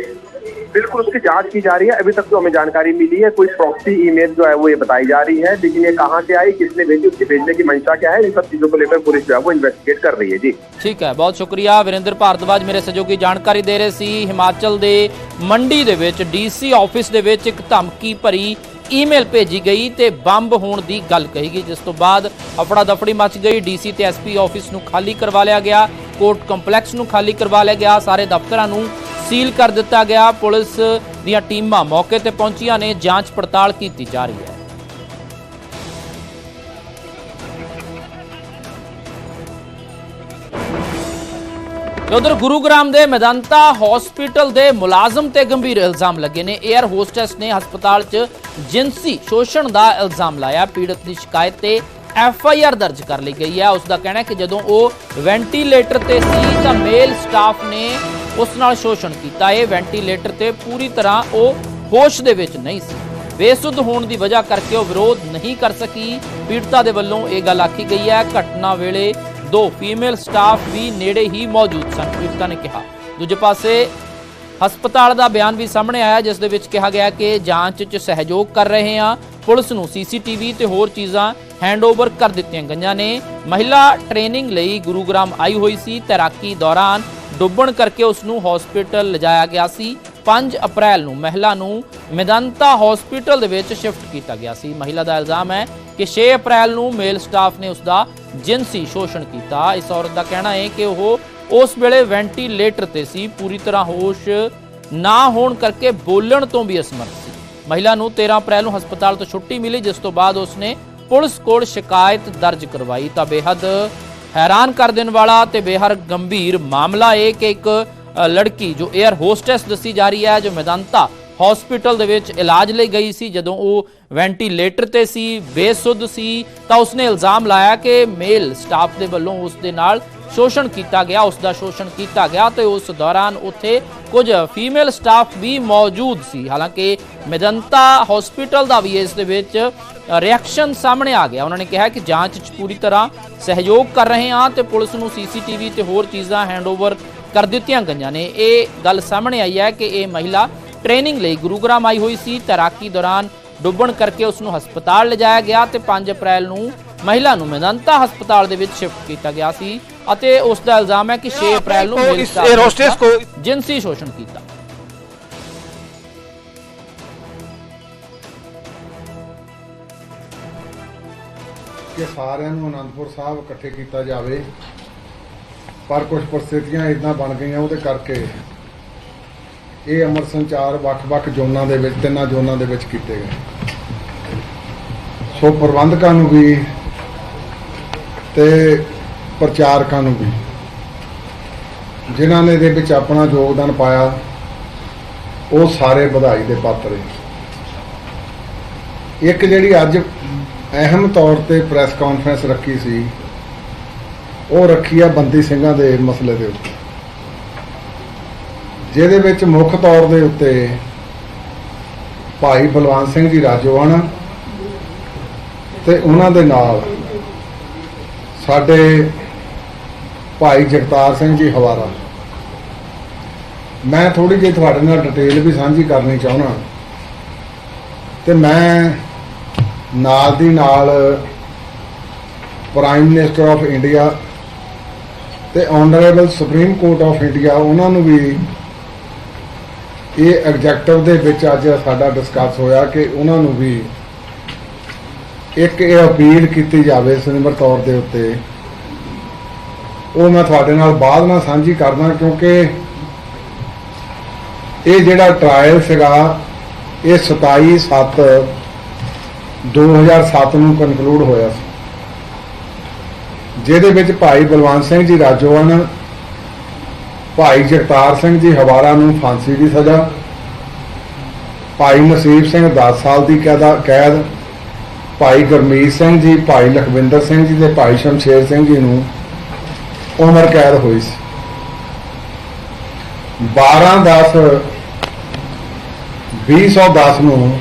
बिल्कुल उसकी जांच की जा रही है अभी तक जो हमें जानकारी मिली है कोई प्रॉक्सी ईमेल जो है वो ये बताई जा रही है लेकिन ये कहाँ से आई किसने भेजी उसकी भेजने की मंशा क्या है इन सब चीजों को लेकर पुलिस जो है वो इन्वेस्टिगेट कर रही है जी ਠੀਕ ਹੈ ਬਹੁਤ ਸ਼ੁਕਰੀਆ ਵਿਰੇਂਦਰ ਭਾਰਦਵਾਜ ਮੇਰੇ ਸਹਿਯੋਗੀ ਜਾਣਕਾਰੀ ਦੇ ਰਹੇ ਸੀ ਹਿਮਾਚਲ ਦੇ ਮੰਡੀ ਦੇ ਵਿੱਚ ਡੀਸੀ ਆਫਿਸ ਦੇ ਵਿੱਚ ਇੱਕ ਧਮਕੀ ਭਰੀ ਈਮੇਲ ਭੇਜੀ ਗਈ ਤੇ ਬੰਬ ਹੋਣ ਦੀ ਗੱਲ ਕਹੀ ਗਈ ਜਿਸ ਤੋਂ ਬਾਅਦ ਅਫੜਾ ਦਫੜੀ ਮਚ ਗਈ ਡੀਸੀ ਤੇ ਐਸਪੀ ਆਫਿਸ ਨੂੰ ਖਾਲੀ ਕਰਵਾ ਲਿਆ ਗਿਆ ਕੋਰਟ ਕੰਪਲੈਕਸ ਨੂੰ ਖਾਲੀ ਕਰਵਾ ਲਿਆ ਗਿਆ ਸਾਰੇ ਦਫ਼ਤਰਾਂ ਨੂੰ ਸੀਲ ਕਰ ਦਿੱਤਾ ਗਿਆ। ਪੁਲਿਸ ਦੀਆਂ ਟੀਮਾਂ ਮੌਕੇ ਤੇ ਪਹੁੰਚੀਆਂ ਨੇ। ਜਾਂਚ ਪੜਤਾਲ ਕੀਤੀ ਜਾ ਰਹੀ ਹੈ। ਉਧਰ ਗੁਰੂਗ੍ਰਾਮ ਦੇ ਮੈਦਾਂਤਾ ਹਸਪੀਟਲ ਦੇ ਮੁਲਾਜ਼ਮ ਤੇ ਗੰਭੀਰ ਇਲਜ਼ਾਮ ਲੱਗੇ ਨੇ। 에ਅਰ ਹੋਸਟੈਸ ਨੇ ਹਸਪਤਾਲ 'ਚ ਜਿੰਸੀ ਸ਼ੋਸ਼ਣ ਦਾ ਇਲਜ਼ਾਮ ਲਾਇਆ। ਪੀੜਤ ਦੀ ਸ਼ਿਕਾਇਤ ਤੇ ਐਫ ਆਈ ਆਰ ਦਰਜ ਕਰ ਲਈ ਗਈ ਹੈ। ਉਸ ਦਾ ਕਹਿਣਾ ਹੈ ਕਿ ਜਦੋਂ ਉਹ ਵੈਂਟੀਲੇਟਰ ਤੇ ਸੀ ਤਾਂ ਮੇਲ ਸਟਾਫ ਨੇ ਉਸ ਨਾਲ ਸ਼ੋਸ਼ਣ ਕੀਤਾ। ਇਹ ਵੈਂਟੀਲੇਟਰ ਤੇ ਪੂਰੀ ਤਰ੍ਹਾਂ ਉਹ ਹੋਸ਼ ਦੇ ਵਿੱਚ ਨਹੀਂ ਸੀ। ਬੇਸੁੱਧ ਹੋਣ ਦੀ ਵਜ੍ਹਾ ਕਰਕੇ ਉਹ ਵਿਰੋਧ ਨਹੀਂ ਕਰ ਸਕੀ। ਪੀੜਤਾ ਦੇ ਵੱਲੋਂ ਇਹ ਗੱਲ ਆਖੀ ਗਈ ਹੈ। ਘਟਨਾ ਵੇਲੇ ਦੋ ਫੀਮੇਲ ਸਟਾਫ ਵੀ ਨੇੜੇ ਹੀ ਮੌਜੂਦ ਸਨ, ਪੀੜਤਾ ਨੇ ਕਿਹਾ। ਦੂਜੇ ਪਾਸੇ ਹਸਪਤਾਲ ਦਾ ਬਿਆਨ ਵੀ ਸਾਹਮਣੇ ਆਇਆ, ਜਿਸ ਦੇ ਵਿੱਚ ਕਿਹਾ ਗਿਆ ਕਿ ਜਾਂਚ 'ਚ ਸਹਿਯੋਗ ਕਰ ਰਹੇ ਹਾਂ। ਪੁਲਿਸ ਨੂੰ ਸੀਸੀਟੀਵੀ ਤੇ ਹੋਰ ਚੀਜ਼ਾਂ ਹੈਂਡਓਵਰ ਕਰ ਦਿੱਤੀਆਂ ਗਈਆਂ ਨੇ। ਮਹਿਲਾ ਟ੍ਰੇਨਿੰਗ ਲਈ ਗੁਰੂਗ੍ਰਾਮ ਆਈ ਹੋਈ ਸੀ। ਤੈਰਾਕੀ ਦੌਰਾਨ ਡੁੱਬਣ ਕਰਕੇ ਉਸ ਨੂੰ ਹਸਪੀਟਲ ਲਿਜਾਇਆ ਗਿਆ ਸੀ। 5 ਅਪ੍ਰੈਲ ਨੂੰ ਮਹਿਲਾ ਨੂੰ ਮੈਦਾਂਤਾ ਹਸਪੀਟਲ ਦੇ ਵਿੱਚ ਸ਼ਿਫਟ ਕੀਤਾ ਗਿਆ ਸੀ। ਮਹਿਲਾ ਦਾ ਇਲਜ਼ਾਮ ਹੈ ਕਿ 6 ਅਪ੍ਰੈਲ ਨੂੰ ਮੇਲ ਸਟਾਫ ਨੇ ਉਸ ਦਾ ਜਿਨਸੀ ਸ਼ੋਸ਼ਣ ਕੀਤਾ। ਇਸ ਔਰਤ ਦਾ ਕਹਿਣਾ ਹੈ ਕਿ ਉਹ ਉਸ ਵੇਲੇ ਵੈਂਟੀਲੇਟਰ ਤੇ ਸੀ। ਪੂਰੀ ਤਰ੍ਹਾਂ ਹੋਸ਼ ਨਾ ਹੋਣ ਕਰਕੇ ਬੋਲਣ ਤੋਂ ਵੀ ਅਸਮਰਥ ਸੀ। ਮਹਿਲਾ ਨੂੰ 13 ਅਪ੍ਰੈਲ ਨੂੰ ਹਸਪਤਾਲ ਤੋਂ ਛੁੱਟੀ ਮਿਲੀ, ਜਿਸ ਤੋਂ ਬਾਅਦ ਉਸਨੇ ਪੁਲਿਸ ਕੋਲ ਸ਼ਿਕਾਇਤ ਦਰਜ ਕਰਵਾਈ। ਤਾਂ ਬੇਹੱਦ ਹੈਰਾਨ ਕਰ ਦੇਣ ਵਾਲਾ ਤੇ ਬੇਹਰ ਗੰਭੀਰ ਮਾਮਲਾ ਇਹ ਕਿ ਇੱਕ ਲੜਕੀ ਜੋ 에ਅਰ ਹੋਸਟੈਸ ਦੱਸੀ ਜਾ ਰਹੀ ਹੈ, ਜੋ ਮੈਦਾਨਤਾ ਹਸਪੀਟਲ ਦੇ ਵਿੱਚ ਇਲਾਜ ਲਈ ਗਈ ਸੀ, ਜਦੋਂ ਉਹ ਵੈਂਟੀਲੇਟਰ ਤੇ ਸੀ, ਬੇਸੁੱਧ ਸੀ, ਤਾਂ ਉਸਨੇ ਇਲਜ਼ਾਮ ਲਾਇਆ ਕਿ ਮੇਲ ਸਟਾਫ ਦੇ ਵੱਲੋਂ ਉਸ ਦੇ ਨਾਲ ਸ਼ੋਸ਼ਣ ਕੀਤਾ ਗਿਆ, ਉਸ ਦਾ ਸ਼ੋਸ਼ਣ ਕੀਤਾ ਗਿਆ ਤੇ ਉਸ ਦੌਰਾਨ ਉੱਥੇ ਕੁਝ ਫੀਮੇਲ ਸਟਾਫ ਵੀ ਮੌਜੂਦ ਸੀ। ਹਾਲਾਂਕਿ ਮੈਦਾਂਤਾ ਹਸਪੀਟਲ ਦਾ ਵੀ ਇਸ ਦੇ ਵਿੱਚ ਰਿਐਕਸ਼ਨ ਸਾਹਮਣੇ ਆ ਗਿਆ। ਉਹਨਾਂ ਨੇ ਕਿਹਾ ਕਿ ਜਾਂਚ 'ਚ ਪੂਰੀ ਤਰ੍ਹਾਂ ਸਹਿਯੋਗ ਕਰ ਰਹੇ ਹਾਂ ਤੇ ਪੁਲਿਸ ਨੂੰ ਸੀਸੀਟੀਵੀ ਤੇ ਹੋਰ ਚੀਜ਼ਾਂ ਹੈਂਡਓਵਰ ਕਰ ਦਿੱਤੀਆਂ ਗਈਆਂ ਨੇ। ਇਹ ਗੱਲ ਸਾਹਮਣੇ ਆਈ ਹੈ ਕਿ ਇਹ ਮਹਿਲਾ ਟ੍ਰੇਨਿੰਗ ਲਈ ਗੁਰੂਗ੍ਰਾਮ ਆਈ ਹੋਈ ਸੀ। ਤੈਰਾਕੀ ਦੌਰਾਨ ਡੁੱਬਣ ਕਰਕੇ ਉਸ ਨੂੰ ਹਸਪਤਾਲ ਲਿਜਾਇਆ ਗਿਆ ਤੇ 5 ਅਪ੍ਰੈਲ ਨੂੰ ਮਹਿਲਾ ਨੂੰ ਮੈਦਾਂਤਾ ਹਸਪਤਾਲ ਦੇ ਵਿੱਚ ਸ਼ਿਫਟ ਕੀਤਾ ਗਿਆ ਸੀ। ਅਤੇ ਉਸ ਦਾ ਇਲਜ਼ਾਮ ਹੈ ਕਿ 6 ਅਪ੍ਰੈਲ ਨੂੰ ਇਸ ਰੋਸਟਸ ਕੋ ਜਿੰਸੀ ਸ਼ੋਸ਼ਣ ਕੀਤਾ। ਕਿ ਸਾਰਿਆਂ ਨੂੰ ਅਨੰਦਪੁਰ ਸਾਹਿਬ ਇਕੱਠੇ ਕੀਤਾ ਜਾਵੇ ਪਰ ਕੁਝ ਪ੍ਰਸਥਿਤੀਆਂ ਇਦਾਂ ਬਣ ਗਈਆਂ ਉਹਦੇ ਕਰਕੇ ਇਹ ਅਮਰ ਸੰਚਾਰ ਵੱਖ-ਵੱਖ ਜ਼ੋਨਾਂ ਦੇ ਵਿੱਚ ਤਿੰਨਾਂ ਜ਼ੋਨਾਂ ਦੇ ਵਿੱਚ ਕੀਤੇ ਗਏ। ਸੋ ਪ੍ਰਬੰਧਕਾਂ ਨੂੰ ਵੀ ਤੇ ਪ੍ਰਚਾਰਕਾਂ ਨੂੰ ਵੀ। ਜਿਨ੍ਹਾਂ ਨੇ ਇਹਦੇ ਵਿੱਚ ਆਪਣਾ ਯੋਗਦਾਨ ਪਾਇਆ, ਉਹ ਸਾਰੇ ਵਧਾਈ ਦੇ ਪਾਤਰ ਹੈ ਇੱਕ ਜਿਹੜੀ ਅੱਜ ਅਹਿਮ ਤੌਰ ਤੇ ਪ੍ਰੈਸ ਕਾਨਫਰੰਸ ਰੱਖੀ ਸੀ, ਉਹ ਰੱਖੀ ਆ ਬੰਦੀ ਸਿੰਘਾਂ ਦੇ ਮਸਲੇ ਦੇ ਉੱਤੇ। ਜਿਹਦੇ ਵਿੱਚ ਮੁੱਖ ਤੌਰ ਦੇ ਉੱਤੇ ਭਾਈ ਬਲਵੰਤ ਸਿੰਘ ਜੀ ਰਾਜੋਆਣਾ ਤੇ ਉਹਨਾਂ ਦੇ ਨਾਲ ਸਾਡੇ ਭਾਈ ਜਗਤਾਰ ਸਿੰਘ ਜੀ ਹਵਾਰਾ। ਮੈਂ ਥੋੜੀ ਜਿਹੀ ਤੁਹਾਡੇ ਨਾਲ ਡਿਟੇਲ ਵੀ ਸਾਂਝੀ ਕਰਨੀ ਚਾਹੁੰਦਾ। ਤੇ ਮੈਂ ਨਾਲ ਦੀ ਨਾਲ ਪ੍ਰਾਈਮ ਮਿਨਿਸਟਰ ਆਫ ਇੰਡੀਆ ਤੇ honourable supreme court of India ਉਹਨਾਂ ਨੂੰ ਵੀ ਇਹ ਐਗਜੈਕਟਿਵ ਦੇ ਵਿੱਚ ਅੱਜ ਸਾਡਾ ਡਿਸਕਸ ਹੋਇਆ ਕਿ ਉਹਨਾਂ ਨੂੰ ਵੀ ਇੱਕ ਇਹ ਅਪੀਲ ਕੀਤੀ ਜਾਵੇ ਸਿਨਮਰ ਤੌਰ ਦੇ ਉੱਤੇ ਉਹ ਮੈਂ ਤੁਹਾਡੇ ਨਾਲ ਬਾਅਦ ਨਾਲ ਸਾਂਝੀ ਕਰਦਾ ਕਿਉਂਕਿ ਇਹ ਜਿਹੜਾ ਟ੍ਰਾਇਲ ਸੀਗਾ, ਇਹ 27 7 2007 ਨੂੰ ਕਨਕਲੂਡ ਹੋਇਆ ਸੀ। ਜਿਹਦੇ ਵਿੱਚ ਭਾਈ ਬਲਵੰਤ ਸਿੰਘ ਜੀ ਰਾਜੋਆਣ ਭਾਈ ਜਗਤਾਰ ਸਿੰਘ ਜੀ ਹਵਾਰਾ ਨੂੰ ਫਾਂਸੀ ਦੀ ਸਜ਼ਾ, ਭਾਈ ਨਸੀਬ ਸਿੰਘ 10 ਸਾਲ ਦੀ ਕੈਦਾ, ਕੈਦ, ਭਾਈ ਗੁਰਮੀਤ ਸਿੰਘ ਜੀ, ਭਾਈ ਲਖਵਿੰਦਰ ਸਿੰਘ ਜੀ ਤੇ ਭਾਈ ਸ਼ਮਸ਼ੇਰ ਸਿੰਘ ਜੀ ਨੂੰ ਉਮਰ ਕੈਦ ਹੋਈ ਸੀ। 12 10 2010 ਨੂੰ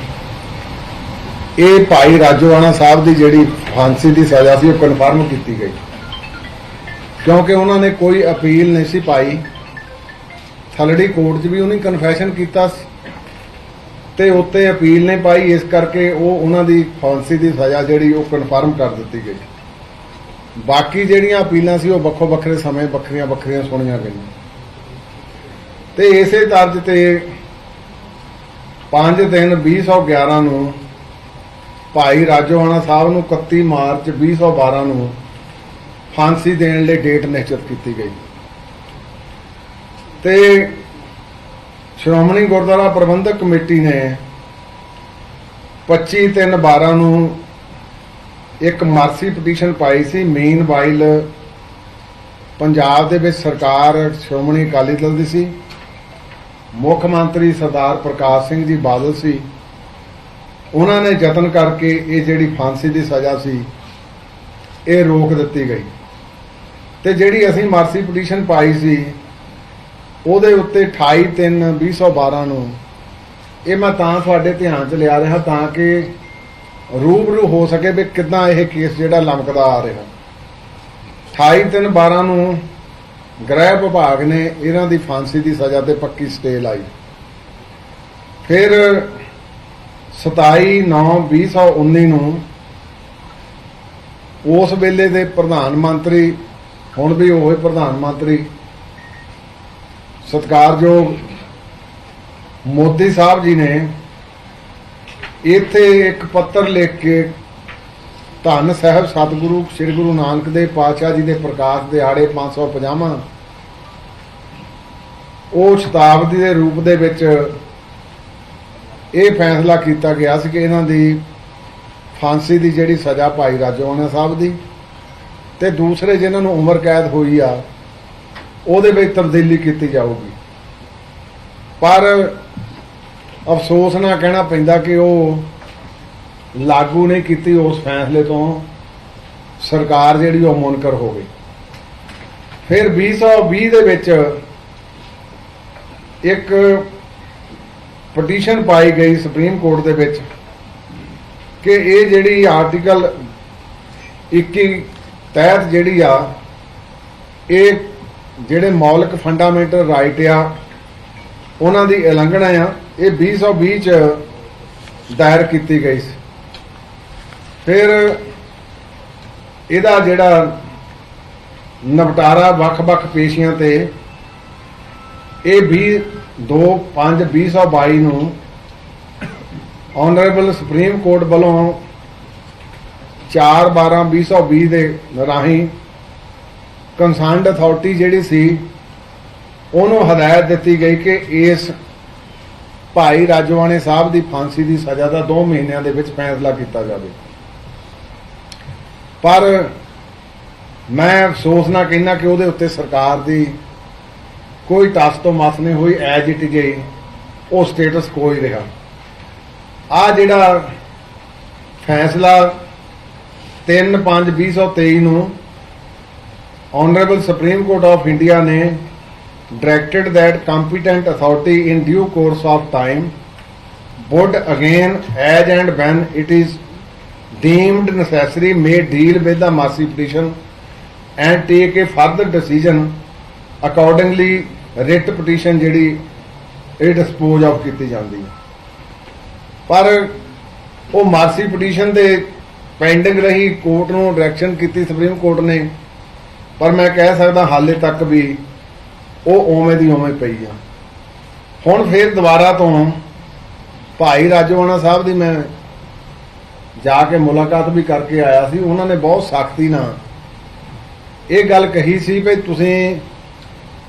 ਇਹ ਭਾਈ ਰਾਜੋਆਣਾ ਸਾਹਿਬ ਦੀ ਜਿਹੜੀ ਫਾਂਸੀ ਦੀ ਸਜ਼ਾ ਸੀ, ਉਹ ਕਨਫਰਮ ਕੀਤੀ ਗਈ। ਕਿਉਂਕਿ ਉਹਨਾਂ ਨੇ ਕੋਈ ਅਪੀਲ ਨਹੀਂ ਸੀ ਪਾਈ। ਥਲੜੀ ਕੋਰਟ 'ਚ ਵੀ ਉਹਨੇ ਕਨਫੈਸ਼ਨ ਕੀਤਾ ਸੀ ਤੇ ਉੱਤੇ ਅਪੀਲ ਨਹੀਂ ਪਾਈ। ਇਸ ਕਰਕੇ ਉਹ ਉਹਨਾਂ ਦੀ ਫਾਂਸੀ ਦੀ ਸਜ਼ਾ ਜਿਹੜੀ, ਉਹ ਕਨਫਰਮ ਕਰ ਦਿੱਤੀ ਗਈ। ਬਾਕੀ ਜਿਹੜੀਆਂ ਅਪੀਲਾਂ ਸੀ ਉਹ ਵੱਖੋ ਵੱਖਰੇ ਸਮੇਂ ਵੱਖਰੀਆਂ ਵੱਖਰੀਆਂ ਸੁਣੀਆਂ ਗਈਆਂ। ਤੇ ਇਸੇ ਤਰਜ ਤੇ 5 ਦਿਨ 2011 ਨੂੰ ਭਾਈ ਰਾਜੋਆਣਾ ਸਾਹਿਬ ਨੂੰ 31 ਮਾਰਚ 2012 ਨੂੰ ਫਾਂਸੀ ਦੇਣ ਲਈ ਡੇਟ ਨਿਸ਼ਚਿਤ ਕੀਤੀ ਗਈ। ਤੇ ਸ਼੍ਰੋਮਣੀ ਗੁਰਦੁਆਰਾ ਪ੍ਰਬੰਧਕ ਕਮੇਟੀ ਨੇ 25 3 12 ਨੂੰ ਇੱਕ ਮਰਸੀ ਪਟੀਸ਼ਨ ਪਾਈ ਸੀ। ਮੇਨ ਵਾਈਲ ਪੰਜਾਬ ਦੇ ਵਿੱਚ ਸਰਕਾਰ ਸ਼੍ਰੋਮਣੀ ਅਕਾਲੀ ਦਲ ਦੀ ਸੀ। ਮੁੱਖ ਮੰਤਰੀ ਸਰਦਾਰ ਪ੍ਰਕਾਸ਼ ਸਿੰਘ ਜੀ ਬਾਦਲ ਸੀ। ਉਹਨਾਂ ਨੇ ਯਤਨ ਕਰਕੇ ਇਹ ਜਿਹੜੀ ਫਾਂਸੀ ਦੀ ਸਜ਼ਾ ਸੀ, ਇਹ ਰੋਕ ਦਿੱਤੀ ਗਈ। ਤੇ ਜਿਹੜੀ ਅਸੀਂ ਮਰਸੀ ਪਟੀਸ਼ਨ ਪਾਈ ਸੀ, ਉਹਦੇ ਉੱਤੇ 28 3 2012 ਨੂੰ ਇਹ ਮੈਂ ਤਾਂ ਤੁਹਾਡੇ ਧਿਆਨ 'ਚ ਲਿਆ ਰਿਹਾ ਤਾਂ ਕਿ ਰੂਬਰੂ ਹੋ ਸਕੇ ਵੀ ਕਿੱਦਾਂ ਇਹ ਕੇਸ ਜਿਹੜਾ ਲਮਕਦਾ ਆ ਰਿਹਾ। 28 3 12 ਨੂੰ ਗ੍ਰਹਿ ਵਿਭਾਗ ਨੇ ਇਹਨਾਂ ਦੀ ਫਾਂਸੀ ਦੀ ਸਜ਼ਾ ਤੇ ਪੱਕੀ ਸਟੇ ਲਾਈ। ਫਿਰ 27 9 2019 ਨੂੰ ਉਸ ਵੇਲੇ ਦੇ ਪ੍ਰਧਾਨ ਮੰਤਰੀ, ਹੁਣ ਵੀ ਉਹ ਪ੍ਰਧਾਨ ਮੰਤਰੀ, ਸਤਿਕਾਰਯੋਗ ਮੋਦੀ ਸਾਹਿਬ ਜੀ ਨੇ ਇੱਥੇ ਇੱਕ ਪੱਤਰ ਲਿਖ ਕੇ ਧੰਨ ਸਾਹਿਬ ਸਤਿਗੁਰੂ, ਸ੍ਰੀ ਗੁਰੂ ਨਾਨਕ ਦੇਵ ਪਾਤਸ਼ਾਹ ਜੀ ਦੇ ਪ੍ਰਕਾਸ਼ ਦਿਹਾੜੇ 550 ਉਹ ਸ਼ਤਾਬਦੀ ਦੇ ਰੂਪ ਦੇ ਵਿੱਚ ਇਹ ਫੈਸਲਾ ਕੀਤਾ ਗਿਆ ਸੀ ਕਿ ਇਹਨਾਂ ਦੀ ਫਾਂਸੀ ਦੀ ਜਿਹੜੀ ਸਜ਼ਾ ਭਾਈ ਰਾਜੋਆਣਾ ਸਾਹਿਬ ਦੀ ਤੇ ਦੂਸਰੇ ਜਿਨ੍ਹਾਂ ਨੂੰ ਉਮਰ ਕੈਦ ਹੋਈ ਆ, ਉਹਦੇ ਵਿੱਚ ਤਬਦੀਲੀ ਕੀਤੀ ਜਾਊਗੀ। ਪਰ ਅਫਸੋਸ ਨਾਲ ਕਹਿਣਾ ਪੈਂਦਾ ਕਿ ਉਹ ਲਾਗੂ ਨਹੀਂ ਕੀਤੀ ਉਸ ਫੈਸਲੇ ਤੋਂ। ਸਰਕਾਰ ਜਿਹੜੀ ਉਹ ਮੁਨਕਰ ਹੋ ਗਈ। ਫਿਰ 2020 ਦੇ ਵਿੱਚ ਇੱਕ ਪਟੀਸ਼ਨ ਪਾਈ ਗਈ ਸੁਪਰੀਮ ਕੋਰਟ ਦੇ ਵਿੱਚ ਕਿ ਇਹ ਜਿਹੜੀ ਆਰਟੀਕਲ 21 ਤਹਿਤ ਜਿਹੜੀ ਆ, ਇਹ ਜਿਹੜੇ ਮੌਲਿਕ ਫੰਡਾਮੈਂਟਲ ਰਾਈਟ ਆ, ਉਹਨਾਂ ਦੀ ਉਲੰਘਣਾ ਆ। ਇਹ 2020 ਚ ਦਾਇਰ ਕੀਤੀ ਗਈ ਸੀ। ਫਿਰ ਇਹਦਾ ਜਿਹੜਾ ਨਿਪਟਾਰਾ ਵੱਖ-ਵੱਖ ਪੇਸ਼ੀਆਂ ਤੇ ਇਹ 20 2 5 2022 ਨੂੰ ਆਨਰੇਬਲ ਸੁਪਰੀਮ ਕੋਰਟ ਵੱਲੋਂ 4 12 2020 ਦੇ ਰਾਹੀਂ ਕੰਸਰਨਡ ਅਥਾਰਟੀ ਜਿਹੜੀ ਸੀ, ਉਹਨੂੰ ਹਦਾਇਤ ਦਿੱਤੀ ਗਈ ਕਿ ਇਸ ਭਾਈ ਰਾਜਵਾਣੇ ਸਾਹਿਬ ਦੀ ਫਾਂਸੀ ਦੀ ਸਜ਼ਾ ਦਾ 2 ਮਹੀਨਿਆਂ ਦੇ ਵਿੱਚ ਫੈਸਲਾ ਕੀਤਾ ਜਾਵੇ। ਪਰ ਮੈਂ ਅਫਸੋਸ ਨਾਲ ਕਹਿਣਾ ਕਿ ਉਹਦੇ ਉੱਤੇ ਸਰਕਾਰ ਦੀ ਕੋਈ ਟਸ ਤੋਂ ਮਸ ਨਹੀਂ ਹੋਈ ਐਜ ਇਟ ਇਜ਼ ਉਹ ਸਟੇਟਸ ਕੋਈ ਰਿਹਾ। ਆ ਜਿਹੜਾ ਫੈਸਲਾ 3 5 2023 ਨੂੰ honourable supreme court of India ਨੇ directed that competent authority in due course of time would again as and when it is deemed necessary may deal with the mercy petition and take a further decision accordingly writ petition ਜਿਹੜੀ ਇਹ dispose of ਕੀਤੀ ਜਾਂਦੀ ਹੈ ਪਰ ਉਹ mercy petition ਦੇ pending ਰਹੀ court ਨੂੰ ਡਾਇਰੈਕਸ਼ਨ ਕੀਤੀ ਸੁਪਰੀਮ ਕੋਰਟ ਨੇ ਪਰ ਮੈਂ ਕਹਿ ਸਕਦਾ ਹਾਲੇ ਤੱਕ ਵੀ ਉਹ ਉਵੇਂ ਦੀ ਉਵੇਂ ਪਈ ਆ। ਹੁਣ ਫੇਰ ਦੁਬਾਰਾ ਤੋਂ ਭਾਈ ਰਾਜਵਾਨਾ ਸਾਹਿਬ ਦੀ ਮੈਂ ਜਾ ਕੇ ਮੁਲਾਕਾਤ ਵੀ ਕਰਕੇ ਆਇਆ ਸੀ, ਉਹਨਾਂ ਨੇ ਬਹੁਤ ਸਖਤੀ ਨਾਲ ਇਹ ਗੱਲ ਕਹੀ ਸੀ ਵੀ ਤੁਸੀਂ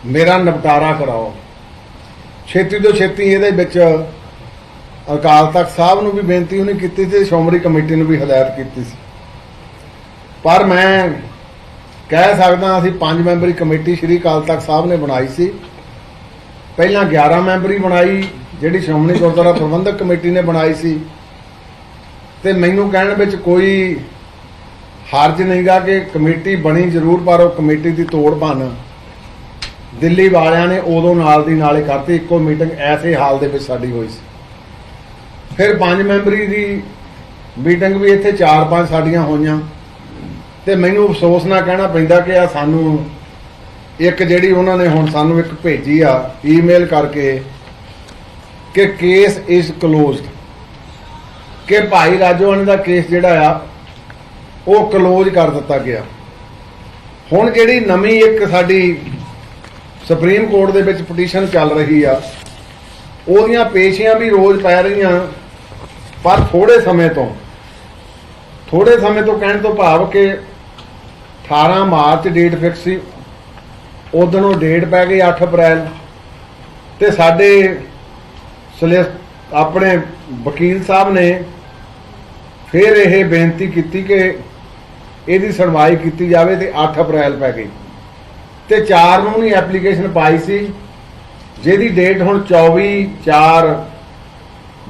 ਮੇਰਾ ਨਿਪਟਾਰਾ ਕਰਾਓ। ਛੇਤੀ ਤੋਂ ਛੇਤੀ ਇਹਦੇ ਵਿੱਚ ਅਕਾਲ ਤਖਤ ਸਾਹਿਬ ਨੂੰ ਵੀ ਬੇਨਤੀ ਉਹਨੇ ਕੀਤੀ ਸੀ, ਸ਼੍ਰੋਮਣੀ ਕਮੇਟੀ ਨੂੰ ਵੀ ਹਦਾਇਤ ਕੀਤੀ ਸੀ। ਪਰ ਮੈਂ ਕਹਿ ਸਕਦਾ ਅਸੀਂ ਪੰਜ ਮੈਂਬਰੀ ਕਮੇਟੀ ਸ਼੍ਰੀ ਅਕਾਲ ਤਖਤ ਸਾਹਿਬ ਨੇ ਬਣਾਈ ਸੀ। ਪਹਿਲਾਂ 11 ਮੈਂਬਰੀ ਬਣਾਈ, ਜਿਹੜੀ ਸ਼੍ਰੋਮਣੀ ਗੁਰਦੁਆਰਾ ਪ੍ਰਬੰਧਕ ਕਮੇਟੀ ਨੇ ਬਣਾਈ ਸੀ। ਤੇ ਮੈਨੂੰ ਕਹਿਣ ਵਿੱਚ ਕੋਈ ਹਰਜ ਨਹੀਂਗਾ ਕਿ ਕਮੇਟੀ ਬਣੀ ਜ਼ਰੂਰ, ਪਰ ਉਹ ਕਮੇਟੀ ਦੀ ਤੋੜ ਭੰਨ ਦਿੱਲੀ ਵਾਲਿਆਂ ਨੇ ਉਦੋਂ ਨਾਲ ਦੀ ਨਾਲੇ ਕਰਤੀ, ਇੱਕੋ ਮੀਟਿੰਗ ਐਸੇ ਹਾਲ ਦੇ ਵਿੱਚ ਸਾਡੀ ਹੋਈ ਸੀ। ਫਿਰ ਪੰਜ ਮੈਂਬਰੀ ਦੀ ਮੀਟਿੰਗ ਵੀ ਇੱਥੇ 4-5 ਸਾਡੀਆਂ ਹੋਈਆਂ। ਤੇ ਮੈਨੂੰ ਅਫਸੋਸ ਨਾ ਕਹਿਣਾ ਪੈਂਦਾ ਕਿ ਆ ਸਾਨੂੰ ਇੱਕ ਜਿਹੜੀ ਉਹਨਾਂ ਨੇ ਹੁਣ ਸਾਨੂੰ ਇੱਕ ਭੇਜੀ ਆ ਈਮੇਲ ਕਰਕੇ ਕਿ ਕੇਸ ਇਜ਼ ਕਲੋਜ਼ਡ ਕਿ ਭਾਈ ਰਾਜੋਆਣੇ ਦਾ ਕੇਸ ਜਿਹੜਾ ਆ, ਉਹ ਕਲੋਜ਼ ਕਰ ਦਿੱਤਾ ਗਿਆ। ਹੁਣ ਜਿਹੜੀ ਨਵੀਂ ਇੱਕ ਸਾਡੀ ਸੁਪਰੀਮ ਕੋਰਟ ਦੇ ਵਿੱਚ ਪਟੀਸ਼ਨ ਚੱਲ ਰਹੀ ਆ, ਉਹਦੀਆਂ ਪੇਸ਼ੀਆਂ ਵੀ ਰੋਜ਼ ਪੈ ਰਹੀਆਂ, ਪਰ ਥੋੜੇ ਸਮੇਂ ਤੋਂ ਥੋੜੇ ਸਮੇਂ ਤੋਂ ਕਹਿਣ ਤੋਂ ਭਾਵ ਕਿ 18 ਮਾਰਚ ਡੇਟ ਫਿਕਸ ਸੀ। ਉਦੋਂ ਉਹ ਡੇਟ ਪੈ ਗਈ 8 ਅਪ੍ਰੈਲ। ਤੇ ਸਾਡੇ ਸਲੇ ਆਪਣੇ ਵਕੀਲ ਸਾਹਿਬ ਨੇ ਫਿਰ ਇਹ ਬੇਨਤੀ ਕੀਤੀ ਕਿ ਇਹਦੀ ਸੁਣਵਾਈ ਕੀਤੀ ਜਾਵੇ ਤੇ 8 ਅਪ੍ਰੈਲ ਪੈ ਗਈ। ਤੇ 4 ਨੂੰ ਨਹੀਂ ਐਪਲੀਕੇਸ਼ਨ ਪਾਈ ਸੀ, ਜਿਹਦੀ ਡੇਟ ਹੁਣ 24 4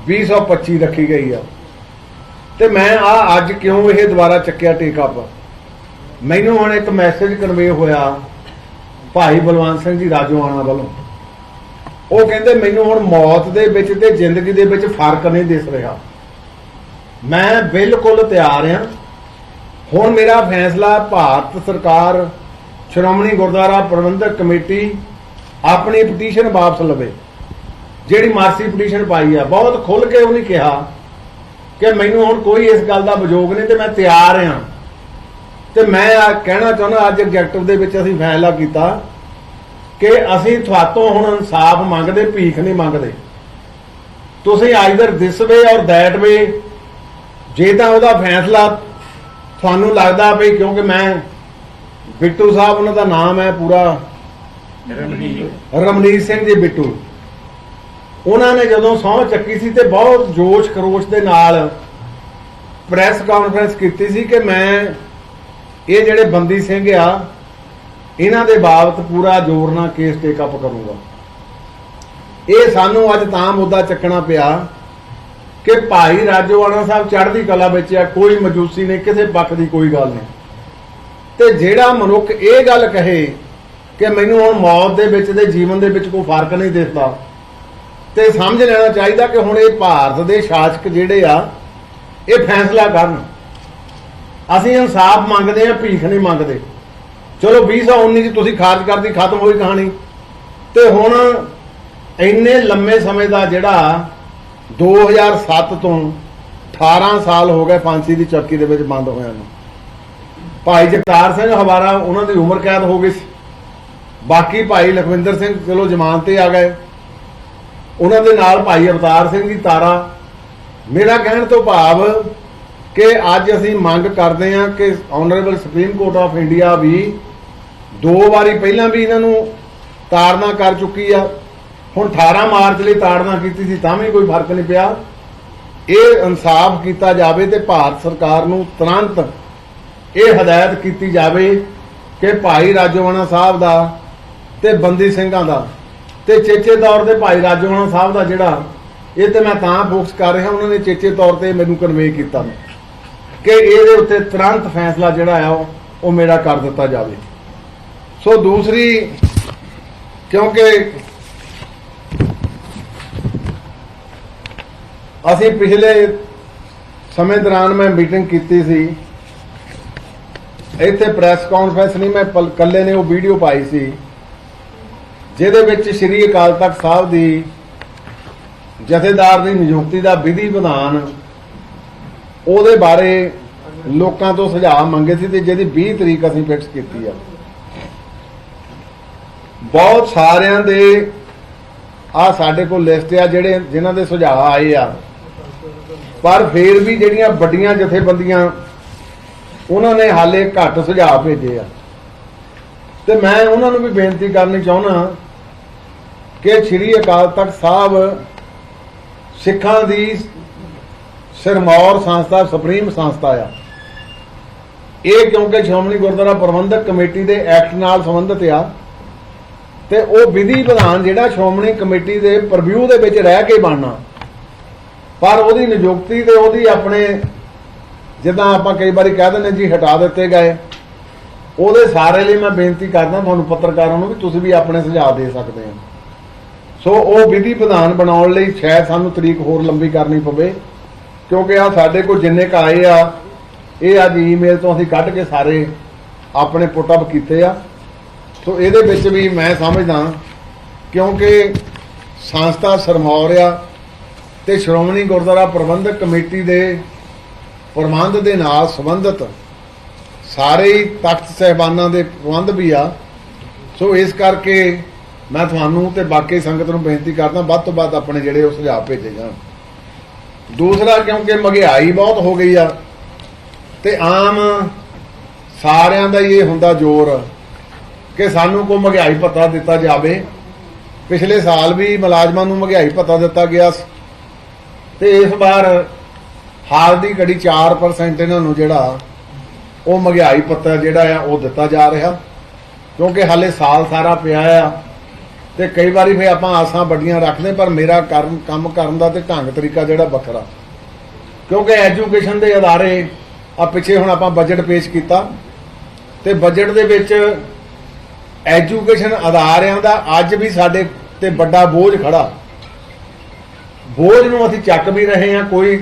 2025 ਰੱਖੀ ਗਈ ਆ। ਤੇ ਮੈਂ ਆ ਅੱਜ ਕਿਉਂ ਇਹ ਦੁਬਾਰਾ ਚੱਕਿਆ ਟੇਕ ਅਪ ਮੈਨੂੰ ਹੁਣ ਇੱਕ ਮੈਸੇਜ ਕਨਵੇ ਹੋਇਆ ਭਾਈ ਬਲਵੰਤ ਸਿੰਘ ਜੀ ਰਾਜੋਆਣਾ ਵੱਲੋਂ। ਉਹ ਕਹਿੰਦੇ, ਮੈਨੂੰ ਹੁਣ ਮੌਤ ਦੇ ਵਿੱਚ ਤੇ ਜ਼ਿੰਦਗੀ ਦੇ ਵਿੱਚ ਫ਼ਰਕ ਨਹੀਂ ਦਿਸ ਰਿਹਾ। ਮੈਂ ਬਿਲਕੁਲ ਤਿਆਰ ਹਾਂ। ਹੁਣ ਮੇਰਾ ਫੈਸਲਾ ਭਾਰਤ ਸਰਕਾਰ, ਸ਼੍ਰੋਮਣੀ ਗੁਰਦੁਆਰਾ ਪ੍ਰਬੰਧਕ ਕਮੇਟੀ ਆਪਣੀ ਪਟੀਸ਼ਨ ਵਾਪਸ ਲਵੇ। ਜਿਹੜੀ ਮਾਰਸੀ ਪਟੀਸ਼ਨ ਪਾਈ ਆ, ਬਹੁਤ ਖੁੱਲ ਕੇ ਉਹਨੇ ਕਿਹਾ ਕਿ ਮੈਨੂੰ ਹੁਣ ਕੋਈ ਇਸ ਗੱਲ ਦਾ ਵਿਜੋਗ ਨਹੀਂ ਤੇ ਮੈਂ ਤਿਆਰ ਹਾਂ। ਤੇ ਮੈਂ ਆ ਕਹਿਣਾ ਚਾਹੁੰਦਾ, ਅੱਜ ਐਗਜੈਕਟਿਵ ਦੇ ਵਿੱਚ ਅਸੀਂ ਫੈਸਲਾ ਕੀਤਾ ਕਿ ਅਸੀਂ ਤੁਹਾਤੋਂ ਹੁਣ ਇਨਸਾਫ ਮੰਗਦੇ, ਭੀਖ ਨਹੀਂ ਮੰਗਦੇ। ਤੁਸੀਂ ਆਈਦਰ ਦਿਸ ਵੇ ਔਰ ਦੈਟ ਵੇ ਜੇ ਤਾਂ ਉਹਦਾ ਫੈਸਲਾ ਤੁਹਾਨੂੰ ਲੱਗਦਾ ਵੀ ਕਿਉਂਕਿ ਮੈਂ ਬਿੱਟੂ ਸਾਹਿਬ, ਉਹਨਾਂ ਦਾ ਨਾਮ ਹੈ ਪੂਰਾ ਰਮਨੀਤ ਸਿੰਘ ਜੀ ਬਿੱਟੂ। ਉਹਨਾਂ ਨੇ ਜਦੋਂ ਸਹੁੰ ਚੱਕੀ ਸੀ ਤੇ ਬਹੁਤ ਜੋਸ਼ ਖਰੋਸ਼ ਦੇ ਨਾਲ ਪ੍ਰੈਸ ਕਾਨਫਰੰਸ ਕੀਤੀ ਸੀ ਕਿ ਮੈਂ ਇਹ ਜਿਹੜੇ ਬੰਦੀ ਸਿੰਘ ਆ, ਇਹਨਾਂ ਦੇ ਬਾਬਤ ਪੂਰਾ ਜ਼ੋਰ ਨਾਲ ਕੇਸ ਟੇਕ ਅਪ ਕਰੂੰਗਾ। ਇਹ ਸਾਨੂੰ ਅੱਜ ਤਾਂ ਮੁੱਦਾ ਚੱਕਣਾ ਪਿਆ ਕਿ ਭਾਈ ਰਾਜੋਆਣਾ ਸਾਹਿਬ ਚੜ੍ਹਦੀ ਕਲਾ ਵਿੱਚ ਆ, ਕੋਈ ਮਜੂਸੀ ਨਹੀਂ, ਕਿਸੇ ਪੱਖ ਦੀ ਕੋਈ ਗੱਲ ਨਹੀਂ। ਤੇ ਜਿਹੜਾ ਮਨੁੱਖ ਇਹ ਗੱਲ ਕਹੇ ਕਿ ਮੈਨੂੰ ਹੁਣ ਮੌਤ ਦੇ ਵਿੱਚ ਤੇ ਜੀਵਨ ਦੇ ਵਿੱਚ ਕੋਈ ਫ਼ਰਕ ਨਹੀਂ ਦਿਸਦਾ, ਤੇ ਸਮਝ ਲੈਣਾ ਚਾਹੀਦਾ ਕਿ ਹੁਣ ਇਹ ਭਾਰਤ ਦੇ ਸ਼ਾਸਕ ਜਿਹੜੇ ਆ, ਇਹ ਫੈਸਲਾ ਕਰਨ। ਅਸੀਂ ਇਨਸਾਫ ਮੰਗਦੇ ਆ ਭੀਖ ਨਹੀਂ ਮੰਗਦੇ। ਚਲੋ 2019 ਚ ਤੁਸੀਂ ਖਾਰਜ ਕਰਦੀ ਖਤਮ ਹੋਈ ਕਹਾਣੀ। ਤੇ ਹੁਣ ਇੰਨੇ ਲੰਮੇ ਸਮੇਂ ਦਾ ਜਿਹੜਾ 2007 ਤੋਂ 18 ਸਾਲ ਹੋ ਗਏ ਫਾਂਸੀ ਦੀ ਚੌਕੀ ਦੇ ਵਿੱਚ ਬੰਦ ਹੋਇਆ ਨੂੰ। ਭਾਈ ਜਗਤਾਰ ਸਿੰਘ ਹਵਾਰਾ, ਉਹਨਾਂ ਦੀ ਉਮਰ ਕੈਦ ਹੋ ਗਈ ਸੀ। ਬਾਕੀ ਭਾਈ ਲਖਵਿੰਦਰ ਸਿੰਘ, ਚਲੋ ਜ਼ਮਾਨਤ ਤੇ ਆ ਗਏ। ਉਹਨਾਂ ਦੇ ਨਾਲ ਭਾਈ ਅਵਤਾਰ ਸਿੰਘ ਦੀ ਤਾਰਾ। ਮੇਰਾ ਕਹਿਣ ਤੋਂ ਭਾਵ ਕਿ ਅੱਜ ਅਸੀਂ ਮੰਗ ਕਰਦੇ ਹਾਂ ਕਿ honourable supreme court of India ਵੀ ਦੋ ਵਾਰੀ ਪਹਿਲਾਂ ਵੀ ਇਹਨਾਂ ਨੂੰ ਤਾੜਨਾ ਕਰ ਚੁੱਕੀ ਆ। ਹੁਣ 18 ਮਾਰਚ ਲਈ ਤਾੜਨਾ ਕੀਤੀ ਸੀ, ਤਾਂ ਵੀ ਕੋਈ ਫ਼ਰਕ ਨਹੀਂ ਪਿਆ। ਇਹ ਇਨਸਾਫ ਕੀਤਾ ਜਾਵੇ ਤੇ ਭਾਰਤ ਸਰਕਾਰ ਨੂੰ ਤੁਰੰਤ ਇਹ ਹਦਾਇਤ ਕੀਤੀ ਜਾਵੇ ਕਿ ਭਾਈ ਰਾਜੋਆਣਾ ਸਾਹਿਬ ਦਾ ਤੇ ਬੰਦੀ ਸਿੰਘਾਂ ਦਾ ਤੇ ਚੇਚੇ ਤੌਰ ਤੇ ਭਾਈ ਰਾਜੋਆਣਾ ਸਾਹਿਬ ਦਾ ਜਿਹੜਾ, ਇਹ ਤੇ ਮੈਂ ਤਾਂ ਫੋਕਸ ਕਰ ਰਿਹਾ, ਉਹਨਾਂ ਨੇ ਚੇਚੇ ਤੌਰ ਤੇ ਮੈਨੂੰ ਕਨਵੇ ਕੀਤਾ। ਕਿ ਇਹਦੇ ਉੱਤੇ ਤੁਰੰਤ ਫੈਸਲਾ ਜਿਹੜਾ ਆ, ਉਹ- ਮੇਰਾ ਕਰ ਦਿੱਤਾ ਜਾਵੇ। ਸੋ ਦੂਸਰੀ, ਕਿਉਂਕਿ ਅਸੀਂ ਪਿਛਲੇ ਸਮੇਂ ਦੌਰਾਨ ਮੈਂ ਮੀਟਿੰਗ ਕੀਤੀ ਸੀ। ਇੱਥੇ ਪ੍ਰੈਸ ਕਾਨਫਰੰਸ ਨਹੀਂ, ਮੈਂ ਪਲ- ਕੱਲੇ ਨੇ ਉਹ ਵੀਡੀਓ ਪਾਈ ਸੀ। ਜਿਹਦੇ ਵਿੱਚ ਸ੍ਰੀ ਅਕਾਲ ਤਖਤ ਸਾਹਿਬ ਦੀ ਜਥੇਦਾਰ ਦੀ ਨਿਯੁਕਤੀ ਦਾ ਵਿਧੀ ਵਿਧਾਨ ਉਹਦੇ ਬਾਰੇ ਲੋਕਾਂ ਤੋਂ ਸੁਝਾਅ ਮੰਗੇ ਸੀ ਤੇ ਜਿਹਦੀ 20 ਤਰੀਕ ਅਸੀਂ ਫਿਕਸ ਕੀਤੀ ਆ। ਬਹੁਤ ਸਾਰਿਆਂ ਦੇ ਆ ਸਾਡੇ ਕੋਲ ਲਿਸਟ ਆ ਜਿਹੜੇ ਜਿਨ੍ਹਾਂ ਦੇ ਸੁਝਾਅ ਆਏ ਆ। ਪਰ ਫੇਰ ਵੀ ਜਿਹੜੀਆਂ ਵੱਡੀਆਂ ਜਥੇਬੰਦੀਆਂ, ਉਹਨਾਂ ਨੇ ਹਾਲੇ ਘੱਟ ਸੁਝਾਅ ਭੇਜੇ ਆ। ਤੇ ਮੈਂ ਉਹਨਾਂ ਨੂੰ ਵੀ ਬੇਨਤੀ ਕਰਨੀ ਚਾਹੁੰਦਾ ਕਿ ਸ੍ਰੀ ਅਕਾਲ ਤਖਤ ਸਾਹਿਬ ਸਿੱਖਾਂ ਦੀ ਸਿਰਮੌਰ ਸੰਸਥਾ, ਸੁਪਰੀਮ ਸੰਸਥਾ ਆ। ਇਹ ਕਿਉਂਕਿ ਸ਼੍ਰੋਮਣੀ ਗੁਰਦੁਆਰਾ ਪ੍ਰਬੰਧਕ ਕਮੇਟੀ ਦੇ ਐਕਟ ਨਾਲ ਸੰਬੰਧਿਤ ਆ ਤੇ ਉਹ ਵਿਧੀ ਵਿਧਾਨ ਜਿਹੜਾ ਸ਼੍ਰੋਮਣੀ ਕਮੇਟੀ ਦੇ ਪ੍ਰਵਿਊ ਦੇ ਵਿੱਚ ਰਹਿ ਕੇ ਬਣਨਾ। ਪਰ ਉਹਦੀ ਨਿਯੁਕਤੀ ਤੇ ਉਹਦੀ ਆਪਣੇ ਜਿੱਦਾਂ ਆਪਾਂ ਕਈ ਵਾਰੀ ਕਹਿ ਦਿੰਦੇ ਜੀ ਹਟਾ ਦਿੱਤੇ ਗਏ। ਉਹਦੇ ਸਾਰੇ ਲਈ ਮੈਂ ਬੇਨਤੀ ਕਰਦਾ ਤੁਹਾਨੂੰ ਪੱਤਰਕਾਰਾਂ ਨੂੰ ਵੀ ਤੁਸੀਂ ਵੀ ਆਪਣੇ ਸੁਝਾਅ ਦੇ ਸਕਦੇ ਹੋ। ਸੋ ਉਹ ਵਿਧੀ ਵਿਧਾਨ ਬਣਾਉਣ ਲਈ ਸ਼ਾਇਦ ਸਾਨੂੰ ਤਰੀਕ ਹੋਰ ਲੰਬੀ ਕਰਨੀ ਪਵੇ। ਕਿਉਂਕਿ ਆ ਸਾਡੇ ਕੋਲ ਜਿੰਨੇ ਕ ਆਏ ਆ, ਇਹ ਅੱਜ ਈਮੇਲ ਤੋਂ ਅਸੀਂ ਕੱਢ ਕੇ ਸਾਰੇ ਆਪਣੇ ਪੁੱਟ ਅਪ ਕੀਤੇ ਆ। ਸੋ ਇਹਦੇ ਵਿੱਚ ਵੀ ਮੈਂ ਸਮਝਦਾ ਕਿਉਂਕਿ ਸੰਸਥਾ ਸਰਮੌਰ ਆ ਤੇ ਸ਼੍ਰੋਮਣੀ ਗੁਰਦੁਆਰਾ ਪ੍ਰਬੰਧਕ ਕਮੇਟੀ ਦੇ ਪ੍ਰਬੰਧ ਦੇ ਨਾਲ ਸੰਬੰਧਿਤ ਸਾਰੇ ਹੀ ਤਖਤ ਸਹਿਬਾਨਾਂ ਦੇ ਪ੍ਰਬੰਧ ਵੀ ਆ। ਸੋ ਇਸ ਕਰਕੇ ਮੈਂ ਤੁਹਾਨੂੰ ਤੇ ਬਾਕੀ ਸੰਗਤ ਨੂੰ ਬੇਨਤੀ ਕਰਦਾ, ਵੱਧ ਤੋਂ ਵੱਧ ਆਪਣੇ ਜਿਹੜੇ ਉਹ ਸੁਝਾਅ ਭੇਜੇ ਜਾਣ। ਦੂਸਰਾ ਕਿਉਂਕਿ ਮਹਿੰਗਾਈ ਬਹੁਤ ਹੋ ਗਈ ਆ, ਤੇ ਆਮ ਸਾਰਿਆਂ ਦਾ ਹੀ ਇਹ ਹੁੰਦਾ ਜ਼ੋਰ ਕਿ ਸਾਨੂੰ ਕੋਈ ਮਹਿੰਗਾਈ ਭੱਤਾ ਦਿੱਤਾ ਜਾਵੇ। ਪਿਛਲੇ ਸਾਲ ਵੀ ਮੁਲਾਜ਼ਮਾਂ ਨੂੰ ਮਹਿੰਗਾਈ ਭੱਤਾ ਦਿੱਤਾ ਗਿਆ ਸੀ। ਤੇ ਇਸ ਵਾਰ ਹਾਲ ਦੀ ਘੜੀ 4% ਇਹਨਾਂ ਨੂੰ ਜਿਹੜਾ, ਉਹ ਮਹਿੰਗਾਈ ਪੱਤਾ ਜਿਹੜਾ ਆ, ਉਹ ਦਿੱਤਾ ਜਾ ਰਿਹਾ। ਕਿਉਂਕਿ ਹਾਲੇ ਸਾਲ ਸਾਰਾ ਪਿਆ ਆ ਤੇ ਕਈ ਵਾਰੀ ਫੇ ਆਪਾਂ ਆਸਾਂ ਵੱਡੀਆਂ ਰੱਖਦੇ ਪਰ ਮੇਰਾ ਕਰਨ, ਕੰਮ ਕਰਨ ਦਾ ਤੇ ਢੰਗ ਤਰੀਕਾ ਜਿਹੜਾ ਵੱਖਰਾ। ਕਿਉਂਕਿ ਐਜੂਕੇਸ਼ਨ ਦੇ ਅਦਾਰੇ, ਆ ਪਿੱਛੇ ਹੁਣ ਆਪਾਂ ਬਜਟ ਪੇਸ਼ ਕੀਤਾ, ਤੇ ਬਜਟ ਦੇ ਵਿੱਚ ਐਜੂਕੇਸ਼ਨ ਅਦਾਰਿਆਂ ਦਾ ਅੱਜ ਵੀ ਸਾਡੇ ਤੇ ਵੱਡਾ ਬੋਝ ਖੜਾ। ਬੋਝ ਨੂੰ ਅਸੀਂ ਚੱਕ ਵੀ ਰਹੇ ਹਾਂ, ਕੋਈ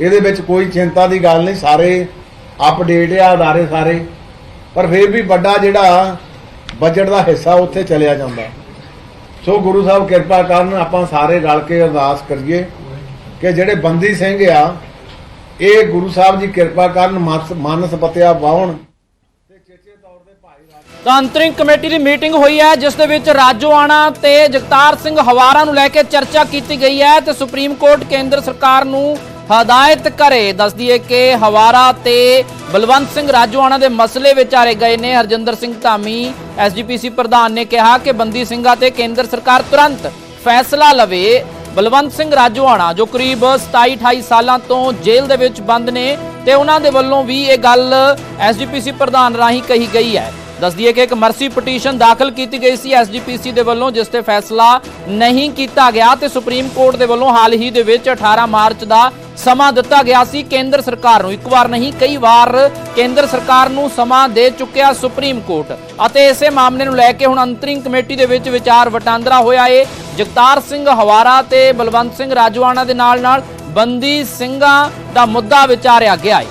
ਇਹਦੇ ਵਿੱਚ ਕੋਈ ਚਿੰਤਾ ਦੀ ਗੱਲ ਨਹੀਂ, ਸਾਰੇ ਅਪਡੇਟ ਆ ਅਦਾਰੇ ਸਾਰੇ, ਪਰ ਫਿਰ ਵੀ ਵੱਡਾ ਜਿਹੜਾ ਬਜਟ ਦਾ ਹਿੱਸਾ ਉੱਥੇ ਚਲਿਆ ਜਾਂਦਾ। ਸੋ ਗੁਰੂ ਸਾਹਿਬ ਕਿਰਪਾ ਕਰਨ ਆਪਾਂ ਸਾਰੇ ਰਲ ਕੇ ਅਰਦਾਸ ਕਰੀਏ ਕਿ ਜਿਹੜੇ ਬੰਦੀ ਸਿੰਘ ਆ, ਇਹ ਗੁਰੂ ਸਾਹਿਬ ਜੀ ਕਿਰਪਾ ਕਰਨ ਮਨਸ- ਪਤਿਆ ਵਾਹਣ। ਤਾਂ ਕਮੇਟੀ ਦੀ ਮੀਟਿੰਗ ਹੋਈ ਹੈ, ਜਿਸ ਦੇ ਵਿੱਚ ਰਾਜੋਆਣਾ ਤੇ ਜਗਤਾਰ ਸਿੰਘ ਹਵਾਰਾ ਨੂੰ ਲੈ ਕੇ ਚਰਚਾ ਕੀਤੀ ਗਈ ਹੈ ਤੇ ਸੁਪਰੀਮ ਕੋਰਟ ਕੇਂਦਰ ਸਰਕਾਰ ਨੂੰ ਹਦਾਇਤ ਕਰੇ ਦੱਸਦੀ ਹੈ ਕਿ ਹਵਾਰਾ ਤੇ ਬਲਵੰਤ ਸਿੰਘ ਰਾਜੋਆਣਾ ਦੇ ਮਸਲੇ ਵਿਚਾਰੇ ਗਏ ਨੇ। ਹਰਜਿੰਦਰ ਸਿੰਘ ਧਾਮੀ, ਐਸਜੀਪੀਸੀ ਪ੍ਰਧਾਨ ਨੇ ਕਿਹਾ ਕਿ ਬੰਦੀ ਸਿੰਘਾਂ ਤੇ ਕੇਂਦਰ ਸਰਕਾਰ ਤੁਰੰਤ ਫੈਸਲਾ ਲਵੇ। ਬਲਵੰਤ ਸਿੰਘ ਰਾਜੋਆਣਾ, ਜੋ ਕਰੀਬ 27 28 ਸਾਲਾਂ ਤੋਂ ਜੇਲ੍ਹ ਦੇ ਵਿੱਚ ਬੰਦ ਨੇ, ਤੇ ਉਹਨਾਂ ਦੇ ਵੱਲੋਂ ਵੀ ਇਹ ਗੱਲ ਐਸਜੀਪੀਸੀ ਪ੍ਰਧਾਨ ਰਾਹੀਂ ਕਹੀ ਗਈ ਹੈ। ਦੱਸਦੀ ਹੈ ਕਿ ਇੱਕ ਮਰਸੀ ਪਟੀਸ਼ਨ ਦਾਖਲ ਕੀਤੀ ਗਈ ਸੀ ਐਸਜੀਪੀਸੀ ਦੇ ਵੱਲੋਂ, ਜਿਸ ਤੇ ਫੈਸਲਾ ਨਹੀਂ ਕੀਤਾ ਗਿਆ ਤੇ ਸੁਪਰੀਮ ਕੋਰਟ ਦੇ ਵੱਲੋਂ ਹਾਲ ਹੀ ਦੇ ਵਿੱਚ 18 ਮਾਰਚ ਦਾ ਸਮਾਂ ਦਿੱਤਾ ਗਿਆ ਸੀ। ਕੇਂਦਰ ਸਰਕਾਰ ਨੂੰ ਇੱਕ ਵਾਰ ਨਹੀਂ, ਕਈ ਵਾਰ ਕੇਂਦਰ ਸਰਕਾਰ ਨੂੰ ਸਮਾਂ ਦੇ ਚੁੱਕਿਆ ਸੁਪਰੀਮ ਕੋਰਟ। ਅਤੇ ਇਸੇ ਮਾਮਲੇ ਨੂੰ ਲੈ ਕੇ ਹੁਣ ਅੰਤਰਿੰਗ ਕਮੇਟੀ ਦੇ ਵਿੱਚ ਵਿਚਾਰ ਵਟਾਂਦਰਾ ਹੋਇਆ ਏ। ਜਗਤਾਰ ਸਿੰਘ ਹਵਾਰਾ ਤੇ ਬਲਵੰਤ ਸਿੰਘ ਰਾਜਵਾਨਾ ਦੇ ਨਾਲ ਨਾਲ ਬੰਦੀ ਸਿੰਘਾਂ ਦਾ ਮੁੱਦਾ ਵਿਚਾਰਿਆ ਗਿਆ ਏ।